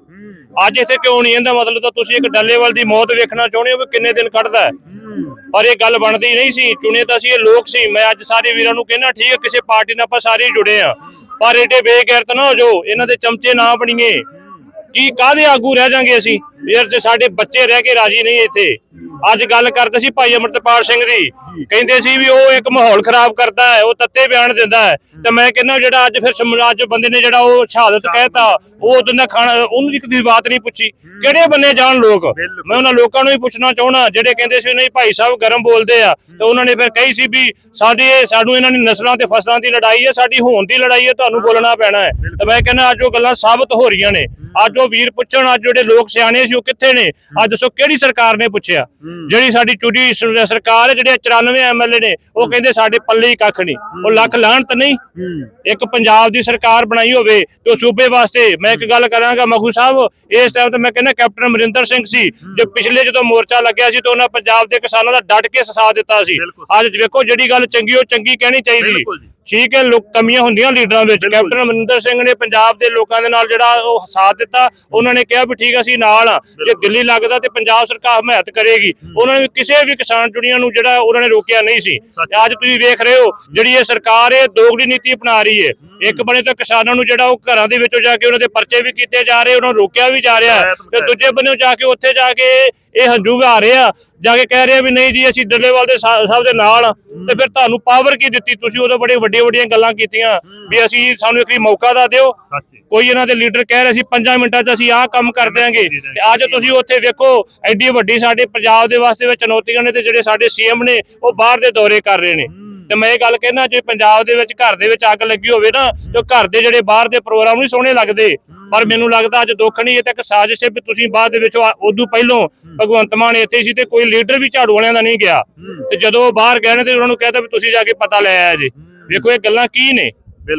ਅੱਜ ਇੱਥੇ ਕਿਉਂ ਨਹੀਂ ਇਹਦਾ ਮਤਲਬ ਤਾਂ ਤੁਸੀਂ ਇੱਕ ਡੱਲੇਵਾਲ ਦੀ ਮੌਤ ਵੇਖਣਾ ਚਾਹੁੰਦੇ ਹੋ ਵੀ ਕਿੰਨੇ ਦਿਨ ਕੱਢਦਾ ਹੈ। ਪਰ ਇਹ ਗੱਲ ਬਣਦੀ ਨਹੀਂ ਸੀ, ਚੁਣੇ ਤਾਂ ਸੀ, ਇਹ ਲੋਕ ਸੀ। ਮੈਂ ਅੱਜ ਸਾਰੇ ਵੀਰਾਂ ਨੂੰ ਕਹਿੰਦਾ, ਠੀਕ ਹੈ, ਕਿਸੇ ਪਾਰਟੀ ਨਾਲ ਆਪਾਂ ਸਾਰੇ ਜੁੜੇ ਆ ਪਰ ਏਡੇ ਬੇਗੈਰਤ ਨਾ ਹੋ ਜਾਓ, ਇਹਨਾਂ ਦੇ ਚਮਚੇ ਨਾ ਬਣੀਏ। ਕੀ ਕਾਹਦੇ ਆਗੂ ਰਹਿ ਜਾਾਂਗੇ ਅਸੀਂ? ਯਾਰ ਜੇ ਸਾਡੇ ਬੱਚੇ ਰਹਿ ਕੇ ਰਾਜੀ ਨਹੀਂ ਇੱਥੇ। ਅੱਜ ਗੱਲ ਕਰਦੇ ਸੀ ਭਾਈ ਅਮਰਤਪਾਲ ਸਿੰਘ ਦੀ। ਕਹਿੰਦੇ ਸੀ ਵੀ ਉਹ ਇੱਕ ਮਾਹੌਲ ਖਰਾਬ ਕਰਦਾ ਹੈ ਉਹ ਤੱਤੇ ਬਿਆਨ ਦਿੰਦਾ ਹੈ। ਤੇ ਮੈਂ ਕਹਿੰਦਾ ਜਿਹੜਾ ਅੱਜ ਫਿਰ ਸਮਰਾਜ ਬੰਦੇ ਨੇ ਜਿਹੜਾ ਉਹ ਸ਼ਹਾਦਤ ਕਹਿਤਾ ਉਹ ਉਹਦੇ ਨਾਲ ਖਾਣਾ ਉਹਨੂੰ ਇੱਕ ਦੀ ਬਾਤ ਨਹੀਂ ਪੁੱਛੀ। ਕਿਹੜੇ ਬੰਨੇ ਜਾਣ ਲੋਕ? ਮੈਂ ਉਹਨਾਂ ਲੋਕਾਂ ਨੂੰ ਹੀ ਪੁੱਛਣਾ ਚਾਹਣਾ ਜਿਹੜੇ ਕਹਿੰਦੇ ਸੀ ਨਹੀਂ ਭਾਈ ਸਾਹਿਬ ਗਰਮ ਬੋਲਦੇ ਆ ਤੇ ਉਹਨਾਂ ਨੇ ਫਿਰ ਕਹੀ ਸੀ ਵੀ ਸਾਡੀ ਇਹ ਸਾਨੂੰ ਇਹਨਾਂ ਨੇ ਨਸਲਾਂ ਤੇ ਫਸਲਾਂ ਦੀ ਲੜਾਈ ਹੈ ਸਾਡੀ ਹੋਣ ਦੀ ਲੜਾਈ ਹੈ ਤੁਹਾਨੂੰ ਬੋਲਣਾ ਪੈਣਾ ਹੈ। ਤੇ ਮੈਂ ਕਹਿੰਦਾ ਅੱਜ ਉਹ ਗੱਲਾਂ ਸਾਬਤ ਹੋ ਰਹੀਆਂ ਨੇ। ਅੱਜ ਉਹ ਵੀਰ ਪੁੱਛਣ ਅੱਜ ਜਿਹੜੇ ਲੋਕ ਸਿਆਣੇ ਸੀ ਉਹ ਕਿੱਥੇ ਨੇ? ਅੱਜ ਦੱਸੋ ਕਿਹੜੀ ਸਰਕਾਰ ਨੇ ਪੁੱਛਿਆ? ਜਿਹੜੀ ਸਾਡੀ ਸ- ਸਰਕਾਰ ਹੈ ਜਿਹੜੇ 94 ਐਮਐਲਏ ਨੇ ਉਹ ਕਹਿੰਦੇ ਸਾਡੇ ਪੱਲੇ ਹੀ ਕੱਖ ਨਹੀਂ। ਉਹ ਲੱਖ ਲਾਹਣ ਤਾਂ ਨਹੀਂ। ਇੱਕ ਪੰਜਾਬ ਦੀ ਸਰਕਾਰ ਬਣਾਈ ਹੋਵੇ ਤੇ ਉਹ ਸੂਬੇ ਵਾਸਤੇ ਮੈਂ ਇੱਕ ਗੱਲ ਕਰਾਂਗਾ ਮਖੂ ਸਾਹਿਬ ਇਸ ਟਾਈਮ ਤੇ ਮੈਂ ਕਹਿੰਦਾ ਕੈਪਟਨ ਅਮਰਿੰਦਰ ਸਿੰਘ ਸੀ ਜੋ ਪਿਛਲੇ ਜਦੋਂ ਮੋਰਚਾ ਲੱਗਿਆ ਸੀ ਤਾਂ ਉਹਨਾਂ ਪੰਜਾਬ ਦੇ ਕਿਸਾਨਾਂ ਦਾ ਡਟ ਕੇ ਸਾਥ ਦਿੱਤਾ ਸੀ। ਅੱਜ ਵੇਖੋ ਜਿਹੜੀ ਗੱਲ ਚੰਗੀ ਉਹ ਚੰਗੀ ਕਹਿਣੀ ਚਾਹੀਦੀ। ਠੀਕ ਹੈ ਲੋਕ ਕਮੀਆਂ ਹੁੰਦੀਆਂ ਲੀਡਰਾਂ ਵਿੱਚ। ਕੈਪਟਨ ਅਮਰਿੰਦਰ ਸਿੰਘ ਨੇ ਪੰਜਾਬ ਦੇ ਲੋਕਾਂ ਦੇ ਨਾਲ ਜਿਹੜਾ ਉਹ ਸਾਥ ਦਿੱਤਾ ਉਹਨਾਂ ਨੇ ਕਿਹਾ ਵੀ ਠੀਕ ਅਸੀਂ ਨਾਲ ਆ। ਜੇ ਦਿੱਲੀ ਲੱਗਦਾ ਤੇ ਪੰਜਾਬ ਸਰਕਾਰ ਹਮਾਇਤ ਕਰੇਗੀ। ਉਹਨਾਂ ਨੇ ਕਿਸੇ ਵੀ ਕਿਸਾਨ ਚੁਣੀਆਂ ਨੂੰ ਜਿਹੜਾ ਉਹਨਾਂ ਨੇ ਰੋਕਿਆ ਨਹੀਂ ਸੀ। ਤੇ ਅੱਜ ਤੁਸੀਂ ਵੇਖ ਰਹੇ ਹੋ ਜਿਹੜੀ ਇਹ ਸਰਕਾਰ ਹੈ ਦੋਗਲੀ ਨੀਤੀ ਅਪਣਾ ਰਹੀ ਹੈ। ਇੱਕ ਬਣੇ ਤਾਂ ਕਿਸਾਨਾਂ ਨੂੰ ਜਿਹੜਾ ਉਹ ਘਰਾਂ ਦੇ ਵਿੱਚੋਂ ਜਾ ਕੇ ਉਹਨਾਂ ਦੇ ਪਰਚੇ ਵੀ ਕੀਤੇ ਜਾ ਰਹੇ ਉਹਨਾਂ ਨੂੰ ਰੋਕਿਆ ਵੀ ਜਾ ਰਿਹਾ। ਤੇ ਦੂਜੇ ਬੰਨੇ ਜਾ ਕੇ ਉੱਥੇ ਜਾ ਕੇ ਇਹ ਹੰਝੂ ਵਹਾ ਰਹੇ ਆ ਜਾ ਕੇ ਕਹਿ ਰਹੇ ਆ ਵੀ ਨਹੀਂ ਜੀ ਅਸੀਂ ਡੱਲੇਵਾਲ ਦੇ ਸਾਹਿਬ ਦੇ ਨਾਲ। ਤੇ ਫਿਰ ਤੁਹਾਨੂੰ ਪਾਵਰ ਕੀ ਦਿੱਤੀ? ਤੁਸੀਂ ਉਦੋਂ ਬੜੇ ਵੱਡੀਆਂ ਵੱਡੀਆਂ ਗੱਲਾਂ ਕੀਤੀਆਂ ਵੀ ਅਸੀਂ ਸਾਨੂੰ ਇੱਕ ਮੌਕਾ ਦਾ ਦਿਓ। ਕੋਈ ਇਹਨਾਂ ਦੇ ਲੀਡਰ ਕਹਿ ਰਹੇ ਸੀ 5 ਮਿੰਟਾਂ 'ਚ ਅਸੀਂ ਆਹ ਕੰਮ ਕਰ ਦਿਆਂਗੇ। ਤੇ ਅੱਜ ਤੁਸੀਂ ਉੱਥੇ ਵੇਖੋ ਐਡੀ ਵੱਡੀ ਸਾਡੇ ਪੰਜਾਬ ਦੇ ਵਾਸਤੇ ਵਿੱਚ ਚੁਣੌਤੀਆਂ ਨੇ ਤੇ ਜਿਹੜੇ ਸਾਡੇ ਸੀਐਮ ਨੇ ਉਹ ਬਾਹਰ ਦੇ ਦੌਰੇ ਕਰ ਰਹੇ ਨੇ। ਤੇ ਮੈਂ ਇਹ ਗੱਲ ਕਹਿਣਾ ਜੇ ਪੰਜਾਬ ਦੇ ਵਿੱਚ ਘਰ ਦੇ ਵਿੱਚ ਅੱਗ ਲੱਗੀ ਹੋਵੇ ਨਾ ਤੇ ਘਰ ਦੇ ਜਿਹੜੇ ਬਾਹਰ ਦੇ ਪ੍ਰੋਗਰਾਮ ਨਹੀਂ ਸੋਹਣੇ ਲੱਗਦੇ। ਪਰ ਮੈਨੂੰ ਲੱਗਦਾ ਅੱਜ ਦੁੱਖ ਨਹੀਂ ਇਹ ਤਾਂ ਇੱਕ ਸਾਜ਼ਿਸ਼ ਹੈ ਵੀ ਤੁਸੀਂ ਬਾਅਦ ਦੇ ਵਿੱਚ ਉਦੋਂ ਪਹਿਲੋਂ ਭਗਵੰਤ ਮਾਨ ਇੱਥੇ ਸੀ ਤੇ ਕੋਈ ਲੀਡਰ ਵੀ ਝਾੜੂ ਵਾਲਿਆਂ ਦਾ ਨਹੀਂ ਗਿਆ। ਤੇ ਜਦੋਂ ਉਹ ਬਾਹਰ ਗਏ ਨੇ ਤੇ ਉਹਨਾਂ ਨੂੰ ਕਹਿੰਦਾ ਵੀ ਤੁਸੀਂ ਜਾ ਕੇ ਪਤਾ ਲੈ ਆਇਆ ਜੀ। ਵੇਖੋ ਇਹ ਗੱਲਾਂ ਕੀ ਨੇ।